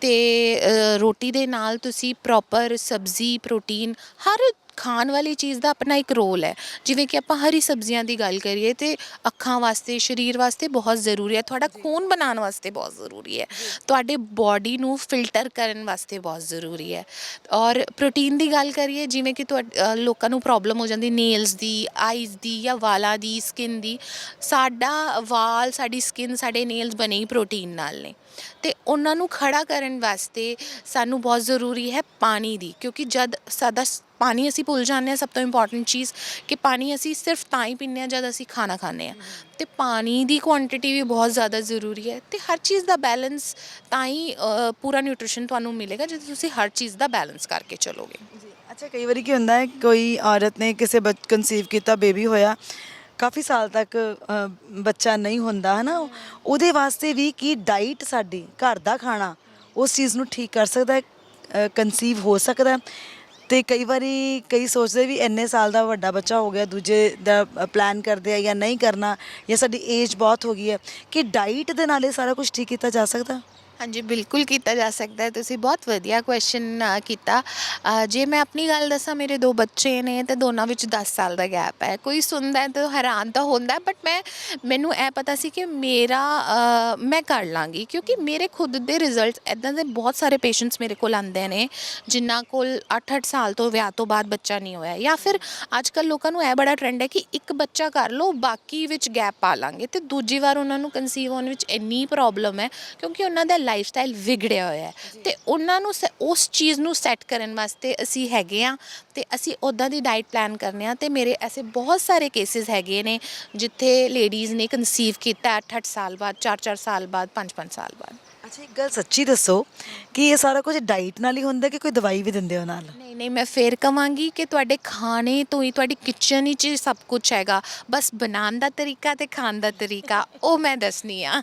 ਤੇ ਅ, ਰੋਟੀ ਦੇ ਨਾਲ ਤੁਸੀਂ ਪ੍ਰੋਪਰ ਸਬਜ਼ੀ ਪ੍ਰੋਟੀਨ ਹਰ ਖਾਣ ਵਾਲੀ ਚੀਜ਼ ਦਾ ਆਪਣਾ ਇੱਕ ਰੋਲ ਹੈ। ਜਿਵੇਂ ਕਿ ਆਪਾਂ ਹਰੀ ਸਬਜ਼ੀਆਂ ਦੀ ਗੱਲ ਕਰੀਏ ਤੇ ਅੱਖਾਂ ਵਾਸਤੇ ਸਰੀਰ ਵਾਸਤੇ ਬਹੁਤ ਜ਼ਰੂਰੀ ਹੈ। ਤੁਹਾਡਾ ਖੂਨ ਬਣਾਉਣ ਵਾਸਤੇ ਬਹੁਤ ਜ਼ਰੂਰੀ ਹੈ। ਤੁਹਾਡੇ ਬਾਡੀ ਨੂੰ ਫਿਲਟਰ ਕਰਨ ਵਾਸਤੇ ਬਹੁਤ ਜ਼ਰੂਰੀ ਹੈ। ਔਰ ਪ੍ਰੋਟੀਨ ਦੀ ਗੱਲ ਕਰੀਏ ਜਿਵੇਂ ਕਿ ਤੁਹਾ- ਅ, ਲੋਕਾਂ ਨੂੰ ਪ੍ਰੋਬਲਮ ਹੋ ਜਾਂਦੀ ਨੇਲਸ ਦੀ ਆਈਜ਼ ਦੀ ਜਾਂ ਵਾਲਾਂ ਦੀ ਸਕਿਨ ਦੀ। ਸਾਡਾ ਵਾਲ ਸਾਡੀ ਸਕਿਨ ਸਾਡੇ ਨੇਲਸ ਬਣੇ ਹੀ ਪ੍ਰੋਟੀਨ ਨਾਲ ਨੇ। ਤੇ ਉਹਨਾਂ ਨੂੰ ਖੜਾ ਕਰਨ ਵਾਸਤੇ ਸਾਨੂੰ ਬਹੁਤ ਜ਼ਰੂਰੀ ਹੈ ਪਾਣੀ ਦੀ। ਕਿਉਂਕਿ ਜਦ ਸਾਡਾ ਸ- ਪਾਣੀ ਅਸੀਂ ਭੁੱਲ ਜਾਂਦੇ ਹਾਂ ਸਭ ਤੋਂ ਇੰਪੋਰਟੈਂਟ ਚੀਜ਼ ਕਿ ਪਾਣੀ ਅਸੀਂ ਸਿਰਫ ਤਾਂ ਹੀ ਪੀਂਦੇ ਹਾਂ ਜਦ ਅਸੀਂ ਖਾਣਾ ਖਾਂਦੇ ਹਾਂ। ਤੇ ਪਾਣੀ ਦੀ ਕੁਆਂਟੀਟੀ ਵੀ ਬਹੁਤ ਜ਼ਿਆਦਾ ਜ਼ਰੂਰੀ ਹੈ ਤੇ ਹਰ ਚੀਜ਼ ਦਾ ਬੈਲੈਂਸ ਤਾਂ ਹੀ ਅ, ਪੂਰਾ ਨਿਊਟ੍ਰੀਸ਼ਨ ਤੁਹਾਨੂੰ ਮਿਲੇਗਾ ਜੇ ਤੁਸੀਂ ਹਰ ਚੀਜ਼ ਦਾ ਬੈਲੈਂਸ ਕਰਕੇ ਚੱਲੋਗੇ। ਜੀ ਅੱਛਾ ਕਈ ਵਾਰੀ ਕੀ ਹੁੰਦਾ ਹੈ ਕੋਈ ਔਰਤ ਨੇ ਕਿਸੇ ਬੱਚ ਕਨਸੀਵ ਕੀਤਾ ਬੇਬੀ ਹੋਇਆ ਕਾਫੀ ਸਾਲ ਤੱਕ ਅ, ਬੱਚਾ ਨਹੀਂ ਹੁੰਦਾ ਹੈ ਨਾ ਉਹਦੇ ਵਾਸਤੇ ਵੀ ਕੀ ਡਾਈਟ ਸਾਡੀ ਘਰ ਦਾ ਖਾਣਾ ਉਸ ਚੀਜ਼ ਨੂੰ ਠੀਕ ਕਰ ਸਕਦਾ ਹੈ ਕਨਸੀਵ ਹੋ ਸਕਦਾ ਹੈ। ਤੇ ਕਈ ਵਾਰੀ ਕਈ ਸੋਚਦੇ ਵੀ ਇੰਨੇ ਸਾਲ ਦਾ ਵੱਡਾ ਬੱਚਾ ਹੋ ਗਿਆ, ਦੂਜੇ ਦਾ ਪਲਾਨ ਕਰਦੇ ਆ ਜਾਂ ਨਹੀਂ ਕਰਨਾ ਜਾਂ ਸਾਡੀ ਏਜ ਬਹੁਤ ਹੋ ਗਈ ਹੈ, ਕਿ ਡਾਈਟ ਦੇ ਨਾਲ ਇਹ ਸਾਰਾ ਕੁਝ ਠੀਕ ਕੀਤਾ ਜਾ ਸਕਦਾ? ਹਾਂਜੀ ਬਿਲਕੁਲ ਕੀਤਾ ਜਾ ਸਕਦਾ ਹੈ। ਤੁਸੀਂ ਬਹੁਤ ਵਧੀਆ ਕੁਐਸਚਨ ਕੀਤਾ। ਅ, ਜੇ ਮੈਂ ਆਪਣੀ ਗੱਲ ਦੱਸਾਂ ਮੇਰੇ ਦੋ ਬੱਚੇ ਨੇ ਤੇ ਦੋਨਾਂ ਵਿੱਚ 10 ਸਾਲ ਦਾ ਗੈਪ ਹੈ। ਕੋਈ ਸੁਣਦਾ ਹੈ ਤਾਂ ਹੈਰਾਨ ਤਾਂ ਹੁੰਦਾ ਬਟ ਮੈਂ ਮੈਨੂੰ ਇਹ ਪਤਾ ਸੀ ਕਿ ਮੇਰਾ ਅ, ਮੈਂ ਕਰ ਲਾਂਗੀ ਕਿਉਂਕਿ ਮੇਰੇ ਖੁਦ ਦੇ ਰਿਜ਼ਲਟਸ ਐਦਾਂ ਦੇ ਬਹੁਤ ਸਾਰੇ ਪੇਸ਼ੈਂਟਸ ਮੇਰੇ ਕੋਲ ਆਉਂਦੇ ਨੇ ਜਿਨ੍ਹਾਂ ਕੋਲ 8-8 ਸਾਲ ਤੋਂ ਵਿਆਹ ਤੋਂ ਬਾਅਦ ਬੱਚਾ ਨਹੀਂ ਹੋਇਆ। ਜਾਂ ਫਿਰ ਅੱਜ ਕੱਲ ਲੋਕਾਂ ਨੂੰ ਇਹ ਬੜਾ ਟ੍ਰੈਂਡ ਹੈ ਕਿ ਇੱਕ ਬੱਚਾ ਕਰ ਲਓ ਬਾਕੀ ਵਿੱਚ ਗੈਪ ਪਾ ਲਾਂਗੇ। ਤੇ ਦੂਜੀ ਵਾਰ ਉਹਨਾਂ ਨੂੰ ਕਨਸੀਵ ਹੋਣ ਵਿੱਚ ਇੰਨੀ ਪ੍ਰੋਬਲਮ ਹੈ ਕਿਉਂਕਿ ਉਹਨਾਂ ਦਾ ਲਾਈਫ ਸਟਾਈਲ ਵਿਗੜਿਆ ਹੋਇਆ ਹੈ। ਤੇ ਉਹਨਾਂ ਨੂੰ ਸ- ਉਸ ਚੀਜ਼ ਨੂੰ ਸੈੱਟ ਕਰਨ ਵਾਸਤੇ ਅਸੀਂ ਹੈਗੇ ਆ ਤੇ ਅਸੀਂ ਉਦਾਂ ਦੀ ਡਾਈਟ ਪਲਾਨ ਕਰਨੇ ਆ ਤੇ ਮੇਰੇ ਐਸੇ ਬਹੁਤ ਸਾਰੇ ਕੇਸਿਸ ਹੈਗੇ ਨੇ ਜਿੱਥੇ ਲੇਡੀਜ਼ ਨੇ ਕਨਸੀਵ ਕੀਤਾ 8-8 ਸਾਲ ਬਾਅਦ 4-4 ਸਾਲ ਬਾਅਦ 5-5 ਸਾਲ ਬਾਅਦ। ਅੱਛਾ ਇੱਕ ਗੱਲ ਸੱਚੀ ਦੱਸੋ ਕਿ ਇਹ ਸਾਰਾ ਕੁਝ ਡਾਈਟ ਨਾਲ ਹੀ ਹੁੰਦਾ ਕਿ ਕੋਈ ਦਵਾਈ ਵੀ ਦਿੰਦੇ ਹੋ ਨਾਲ? ਨਹੀਂ ਨਹੀਂ ਮੈਂ ਫੇਰ ਕਵਾਂਗੀ ਕਿ ਤੁਹਾਡੇ ਖਾਣੇ ਤੋਂ ਹੀ ਤੁਹਾਡੀ ਕਿਚਨ ਵਿੱਚ ਹੀ ਸਭ ਕੁਝ ਹੈਗਾ। ਬਸ ਬਣਾਉਣ ਦਾ ਤਰੀਕਾ ਤੇ ਖਾਣ ਦਾ ਤਰੀਕਾ ਉਹ ਮੈਂ ਦੱਸਣੀ ਆ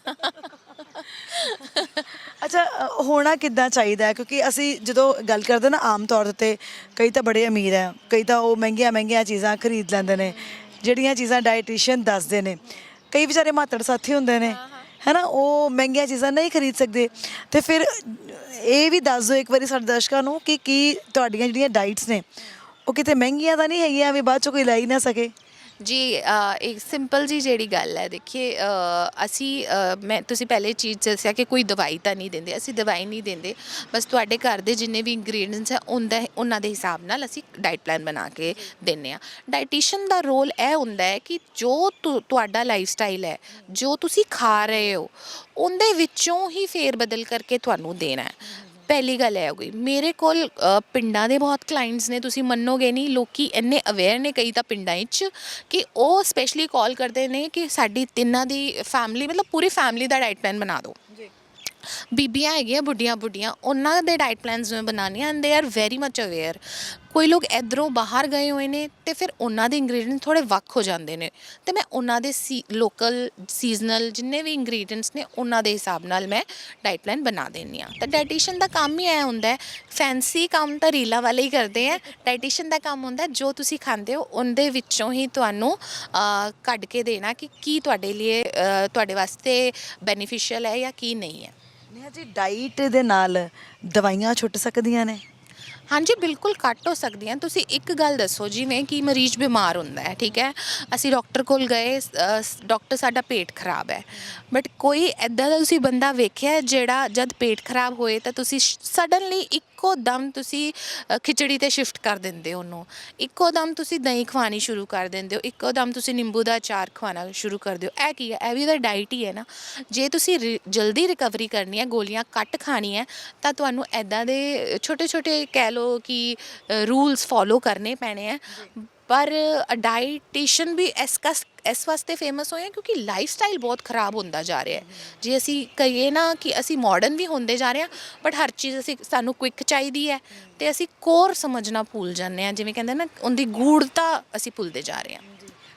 ਅੱਛਾ ਅ, ਹੋਣਾ ਕਿੱਦਾਂ ਚਾਹੀਦਾ ਹੈ? ਕਿਉਂਕਿ ਅਸੀਂ ਜਦੋਂ ਗੱਲ ਕਰਦੇ ਨਾ ਆਮ ਤੌਰ ਉੱਤੇ ਕਈ ਤਾਂ ਬੜੇ ਅਮੀਰ ਹੈ ਕਈ ਤਾਂ ਉਹ ਮਹਿੰਗੀਆਂ ਮਹਿੰਗੀਆਂ ਚੀਜ਼ਾਂ ਖਰੀਦ ਲੈਂਦੇ ਨੇ ਜਿਹੜੀਆਂ ਚੀਜ਼ਾਂ ਡਾਈਟੀਸ਼ੀਅਨ ਦੱਸਦੇ ਨੇ। ਕਈ ਵਿਚਾਰੇ ਮਾਤੜ ਸਾਥੀ ਹੁੰਦੇ ਨੇ ਹੈਨਾ ਉਹ ਮਹਿੰਗੀਆਂ ਚੀਜ਼ਾਂ ਨਹੀਂ ਖਰੀਦ ਸਕਦੇ। ਤੇ ਫਿਰ ਇਹ ਵੀ ਦੱਸ ਦਿਓ ਇੱਕ ਵਾਰੀ ਸਾਡੇ ਦਰਸ਼ਕਾਂ ਨੂੰ ਕਿ ਕੀ ਤੁਹਾਡੀਆਂ ਜਿਹੜੀਆਂ ਡਾਈਟਸ ਨੇ ਉਹ ਕਿਤੇ ਮਹਿੰਗੀਆਂ ਤਾਂ ਨਹੀਂ ਹੈਗੀਆਂ ਵੀ ਬਾਅਦ ਚੋਂ ਕੋਈ ਲੈ ਹੀ ਨਾ ਸਕੇ। ਜੀ ਅ, ਇੱਕ ਸਿੰਪਲ ਜੀ ਜਿਹੜੀ ਗੱਲ ਹੈ ਦੇਖੀਏ ਅ, ਅਸੀਂ ਅ, ਮੈਂ ਤੁਸੀਂ ਪਹਿਲੇ ਚੀਜ਼ ਦੱਸਿਆ ਕਿ ਕੋਈ ਦਵਾਈ ਤਾਂ ਨਹੀਂ ਦਿੰਦੇ ਅਸੀਂ ਦਵਾਈ ਨਹੀਂ ਦਿੰਦੇ। ਬਸ ਤੁਹਾਡੇ ਘਰ ਦੇ ਜਿੰਨੇ ਵੀ ਇੰਗਰੀਡੀਅੰਟਸ ਹੈ ਉਹਦਾ ਉਹਨਾਂ ਦੇ ਹਿਸਾਬ ਨਾਲ ਅਸੀਂ ਡਾਈਟ ਪਲਾਨ ਬਣਾ ਕੇ ਦਿੰਨੇ ਆ ਡਾਈਟੀਸ਼ੀਅਨ ਦਾ ਰੋਲ ਇਹ ਹੁੰਦਾ ਹੈ ਕਿ ਜੋ ਤੁ- ਤੁਹਾਡਾ ਲਾਈਫ ਸਟਾਈਲ ਹੈ ਜੋ ਤੁਸੀਂ ਖਾ ਰਹੇ ਹੋ ਉਹਦੇ ਵਿੱਚੋਂ ਹੀ ਫੇਰ ਬਦਲ ਕਰਕੇ ਤੁਹਾਨੂੰ ਦੇਣਾ ਹੈ। ਪਹਿਲੀ ਗੱਲ ਇਹ ਹੋ ਗਈ ਮੇਰੇ ਕੋਲ ਅ, ਪਿੰਡਾਂ ਦੇ ਬਹੁਤ ਕਲਾਇੰਟਸ ਨੇ ਤੁਸੀਂ ਮੰਨੋਗੇ ਨਹੀਂ ਲੋਕੀ ਇੰਨੇ ਅਵੇਅਰ ਨੇ ਕਈ ਤਾਂ ਪਿੰਡਾਂ ਵਿੱਚ ਕਿ ਉਹ ਸਪੈਸ਼ਲੀ ਕਾਲ ਕਰਦੇ ਨੇ ਕਿ ਸਾਡੀ ਤਿੰਨਾਂ ਦੀ ਫੈਮਿਲੀ ਮਤਲਬ ਪੂਰੀ ਫੈਮਿਲੀ ਦਾ ਡਾਈਟ ਪਲਾਨ ਬਣਾ ਦਿਓ। ਬੀਬੀਆਂ ਹੈਗੀਆਂ ਬੁੱਢੀਆਂ ਬੁੱਢੀਆਂ ਉਹਨਾਂ ਦੇ ਡਾਈਟ ਪਲਾਨਸ ਮੈਂ ਬਣਾਉਂਦੀ ਹਾਂ and they are very much aware ਕੋਈ ਲੋਕ ਇਧਰੋਂ ਬਾਹਰ ਗਏ ਹੋਏ ਨੇ ਤੇ ਫਿਰ ਉਹਨਾਂ ਦੇ ਇੰਗਰੀਡੀਅੰਟ ਥੋੜੇ ਵੱਖ ਹੋ ਜਾਂਦੇ ਨੇ। ਤੇ ਮੈਂ ਉਹਨਾਂ ਦੇ ਲੋਕਲ ਸੀਜ਼ਨਲ ਜਿੰਨੇ ਵੀ ਇੰਗਰੀਡੀਐਂਟਸ ਨੇ ਉਹਨਾਂ ਦੇ ਹਿਸਾਬ ਨਾਲ ਮੈਂ ਡਾਈਟ ਪਲਾਨ ਬਣਾ ਦਿੰਦੀ ਹਾਂ। ਤਾਂ ਡਾਈਟੀਸ਼ੀਅਨ ਦਾ ਕੰਮ ਹੀ ਐ ਹੁੰਦਾ ਹੈ ਫੈਂਸੀ ਕੰਮ ਤਾਂ ਰੀਲਾ ਵਾਲੇ ਹੀ ਕਰਦੇ ਆ। ਡਾਈਟੀਸ਼ੀਅਨ ਦਾ ਕੰਮ ਹੁੰਦਾ ਜੋ ਤੁਸੀਂ ਖਾਂਦੇ ਹੋ, ਉਹਦੇ ਵਿੱਚੋਂ ਹੀ ਤੁਹਾਨੂੰ ਕੱਢ ਕੇ ਦੇਣਾ ਕਿ ਕੀ ਤੁਹਾਡੇ ਲਈ ਤੁਹਾਡੇ ਵਾਸਤੇ ਬੈਨੀਫੀਸ਼ੀਅਲ ਹੈ ਜਾਂ ਕੀ ਨਹੀਂ ਹੈ। ਨੇਹਾ ਜੀ ਡਾਈਟ ਦੇ ਨਾਲ ਦਵਾਈਆਂ ਛੁੱਟ ਸਕਦੀਆਂ ਨੇ? ਹਾਂਜੀ, ਬਿਲਕੁਲ ਘੱਟ ਹੋ ਸਕਦੀਆਂ। ਤੁਸੀਂ ਇੱਕ ਗੱਲ ਦੱਸੋ, ਜਿਵੇਂ ਕਿ ਮਰੀਜ਼ ਬਿਮਾਰ ਹੁੰਦਾ ਹੈ, ਠੀਕ ਹੈ? ਅਸੀਂ ਡਾਕਟਰ ਕੋਲ ਗਏ ਡਾਕਟਰ ਸਾਡਾ ਪੇਟ ਖਰਾਬ ਹੈ। ਬਟ ਕੋਈ ਐਦਾਂ ਦਾ ਤੁਸੀਂ ਬੰਦਾ ਵੇਖਿਆ ਹੈ, ਜਿਹੜਾ ਜਦ ਪੇਟ ਖਰਾਬ ਹੋਏ ਤਾਂ ਤੁਸੀਂ ਸਡਨਲੀ ਇੱਕ ਇੱਕੋ ਦਮ ਤੁਸੀਂ ਅ, ਖਿਚੜੀ ਤੇ ਸ਼ਿਫਟ ਕਰ ਦਿੰਦੇ ਹੋ ਉਹਨੂੰ। ਇੱਕੋ ਦਮ ਤੁਸੀਂ ਦਹੀਂ ਖਵਾਣੀ ਸ਼ੁਰੂ ਕਰ ਦਿੰਦੇ ਹੋ। ਇੱਕੋ ਦਮ ਤੁਸੀਂ ਨਿੰਬੂ ਦਾ ਅਚਾਰ ਖਵਾਣਾ ਸ਼ੁਰੂ ਕਰ ਦਿਓ। ਇਹ ਕੀ ਹੈ? ਇਹ ਵੀ ਉਹਦਾ ਡਾਈਟ ਹੀ ਹੈ ਨਾ। ਜੇ ਤੁਸੀਂ ਰਿ- ਜਲਦੀ ਰਿਕਵਰੀ ਕਰਨੀ ਹੈ ਗੋਲੀਆਂ ਕੱਟ ਖਾਣੀ ਹੈ ਤਾਂ ਤੁਹਾਨੂੰ ਐਦਾਂ ਦੇ ਛੋਟੇ ਛੋਟੇ ਕਹਿ ਲਓ ਕਿ ਰੂਲਸ ਫੋਲੋ ਕਰਨੇ ਪੈਣੇ ਹੈ ਪਰ ਡਾਈਟੀਸ਼ਨ ਵੀ ਇਸ ਕਸ ਇਸ ਵਾਸਤੇ ਫੇਮਸ ਹੋਏ ਹੈ ਕਿਉਂਕਿ ਲਾਈਫ ਸਟਾਈਲ ਬਹੁਤ ਖਰਾਬ ਹੁੰਦਾ ਜਾ ਰਿਹਾ ਹੈ। ਜੇ ਅਸੀਂ ਕਹੀਏ ਨਾ ਕਿ ਅਸੀਂ ਮਾਡਰਨ ਵੀ ਹੁੰਦੇ ਜਾ ਰਹੇ ਹਾਂ ਬਟ ਹਰ ਚੀਜ਼ ਅਸੀਂ ਸਾਨੂੰ ਕੁਇਕ ਚਾਹੀਦੀ ਹੈ ਤੇ ਅਸੀਂ ਕੋਰ ਸਮਝਣਾ ਭੁੱਲ ਜਾਂਦੇ ਹਾਂ ਜਿਵੇਂ ਕਹਿੰਦੇ ਨਾ ਉਹਦੀ ਗੂੜਤਾ ਅਸੀਂ ਭੁੱਲਦੇ ਜਾ ਰਹੇ ਹਾਂ।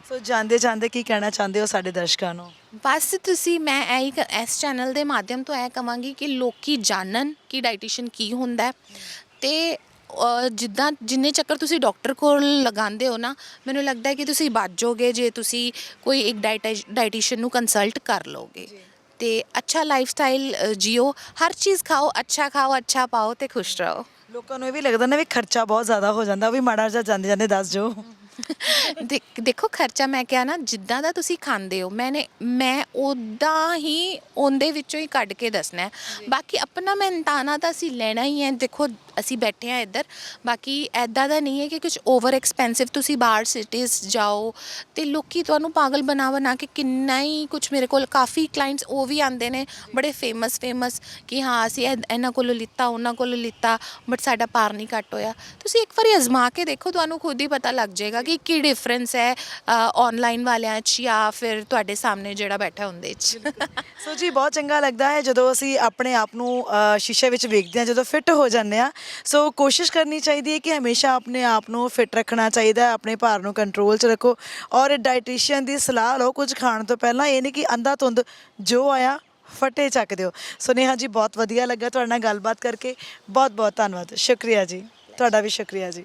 ਸੋ ਜਾਂਦੇ ਜਾਂਦੇ ਕੀ ਕਹਿਣਾ ਚਾਹੁੰਦੇ ਹੋ ਸਾਡੇ ਦਰਸ਼ਕਾਂ ਨੂੰ? ਬਸ ਤੁਸੀਂ ਮੈਂ ਇਹੀ ਕ- ਇਸ ਚੈਨਲ ਦੇ ਮਾਧਿਅਮ ਤੋਂ ਇਹ ਕਵਾਂਗੀ ਕਿ ਲੋਕੀ ਜਾਣਨ ਕਿ ਡਾਈਟੀਸ਼ੀਅਨ ਕੀ ਹੁੰਦਾ ਹੈ ਤੇ ਜਿੱਦਾਂ ਜਿੰਨੇ ਚੱਕਰ ਤੁਸੀਂ ਡਾਕਟਰ ਕੋਲ ਲਗਾਉਂਦੇ ਹੋ ਨਾ ਮੈਨੂੰ ਲੱਗਦਾ ਹੈ ਕਿ ਤੁਸੀਂ ਬਚ ਜਾਓਗੇ ਜੇ ਤੁਸੀਂ ਕੋਈ ਇੱਕ ਡਾਈਟੀਸ਼ੀਅਨ ਨੂੰ ਕੰਸਲਟ ਕਰ ਲਓਗੇ। ਤੇ ਅੱਛਾ ਲਾਈਫ ਸਟਾਈਲ ਜੀਓ ਹਰ ਚੀਜ਼ ਖਾਓ ਅੱਛਾ ਖਾਓ ਅੱਛਾ ਪਾਓ ਤੇ ਖੁਸ਼ ਰਹੋ। ਲੋਕਾਂ ਨੂੰ ਇਹ ਵੀ ਲੱਗਦਾ ਨਾ ਵੀ ਖਰਚਾ ਬਹੁਤ ਜ਼ਿਆਦਾ ਹੋ ਜਾਂਦਾ ਉਹ ਵੀ ਮਾੜਾ ਜਿਹਾ ਜਾਂਦੇ ਜਾਂਦੇ ਦੱਸ ਜੋ [laughs] ਦੇਖ- ਦੇਖੋ ਖਰਚਾ ਮੈਂ ਕਿਹਾ ਨਾ ਜਿੱਦਾਂ ਦਾ ਤੁਸੀਂ ਖਾਂਦੇ ਹੋ ਮੈਨੇ ਮੈਂ ਉਦਾਂ ਹੀ ਉਹਦੇ ਵਿੱਚੋਂ ਹੀ ਕੱਢ ਕੇ ਦੱਸਣਾ ਹੈ। ਬਾਕੀ ਆਪਣਾ ਮਿਹਨਤਾਨਾ ਤਾਂ ਅਸੀਂ ਲੈਣਾ ਹੀ ਹੈ ਦੇਖੋ ਅਸੀਂ ਬੈਠੇ ਆ ਇੱਧਰ ਬਾਕੀ ਐਦਾਂ ਦਾ ਨਹੀਂ ਹੈ ਕਿ ਕੁਝ ਓਵਰ ਐਕਸਪੈਂਸਿਵ ਤੁਸੀਂ ਬਾਹਰ ਸਿਟੀਜ਼ ਜਾਓ ਤੇ ਲੋਕੀ ਤੁਹਾਨੂੰ ਪਾਗਲ ਬਣਾ ਬਣਾ ਕੇ ਕਿੰਨਾ ਹੀ ਕੁਝ ਮੇਰੇ ਕੋਲ ਕਾਫੀ ਕਲਾਇੰਟਸ ਉਹ ਵੀ ਆਉਂਦੇ ਨੇ ਬੜੇ ਫੇਮਸ ਫੇਮਸ ਕਿ ਹਾਂ ਅਸੀਂ ਇਹ- ਇਹਨਾਂ ਕੋਲੋਂ ਲਿੱਤਾ ਉਹਨਾਂ ਕੋਲੋਂ ਲਿੱਤਾ ਬਟ ਸਾਡਾ ਪਾਰ ਨਹੀਂ ਘੱਟ ਹੋਇਆ। ਤੁਸੀਂ ਇੱਕ ਵਾਰੀ ਅਜ਼ਮਾ ਕੇ ਦੇਖੋ ਤੁਹਾਨੂੰ ਖੁਦ ਹੀ ਪਤਾ ਲੱਗ ਜਾਏਗਾ ਕਿ ਕੀ ਡਿਫਰੈਂਸ ਹੈ ਆਨਲਾਈਨ ਵਾਲਿਆਂ 'ਚ ਜਾਂ ਫਿਰ ਤੁਹਾਡੇ ਸਾਹਮਣੇ ਜਿਹੜਾ ਬੈਠਾ ਹੁੰਦੇ 'ਚ? ਸੋ ਜੀ, ਬਹੁਤ ਚੰਗਾ ਲੱਗਦਾ ਹੈ ਜਦੋਂ ਅਸੀਂ ਆਪਣੇ ਆਪ ਨੂੰ ਸ਼ੀਸ਼ੇ ਵਿੱਚ ਵੇਖਦੇ ਹਾਂ, ਜਦੋਂ ਫਿੱਟ ਹੋ ਜਾਂਦੇ ਆ ਸੋ ਕੋਸ਼ਿਸ਼ ਕਰਨੀ ਚਾਹੀਦੀ ਹੈ ਕਿ ਹਮੇਸ਼ਾ ਆਪਣੇ ਆਪ ਨੂੰ ਫਿੱਟ ਰੱਖਣਾ ਚਾਹੀਦਾ ਹੈ, ਆਪਣੇ ਭਾਰ ਨੂੰ ਕੰਟਰੋਲ 'ਚ ਰੱਖੋ। ਔਰ ਡਾਈਟੀਸ਼ੀਅਨ ਦੀ ਸਲਾਹ ਲਓ, ਕੁਝ ਖਾਣ ਤੋਂ ਪਹਿਲਾਂ ਇਹ ਨਹੀਂ ਕਿ ਅੰਧਾ ਧੁੰਦ ਜੋ ਆਇਆ, ਫਟੇ ਚੱਕ ਦਿਓ। ਸੋ ਨੇਹਾ ਜੀ, ਬਹੁਤ ਵਧੀਆ ਲੱਗਾ ਤੁਹਾਡੇ ਨਾਲ ਗੱਲਬਾਤ ਕਰਕੇ। ਬਹੁਤ ਬਹੁਤ ਧੰਨਵਾਦ। ਸ਼ੁਕਰੀਆ ਜੀ। ਤੁਹਾਡਾ ਵੀ ਸ਼ੁਕਰੀਆ ਜੀ।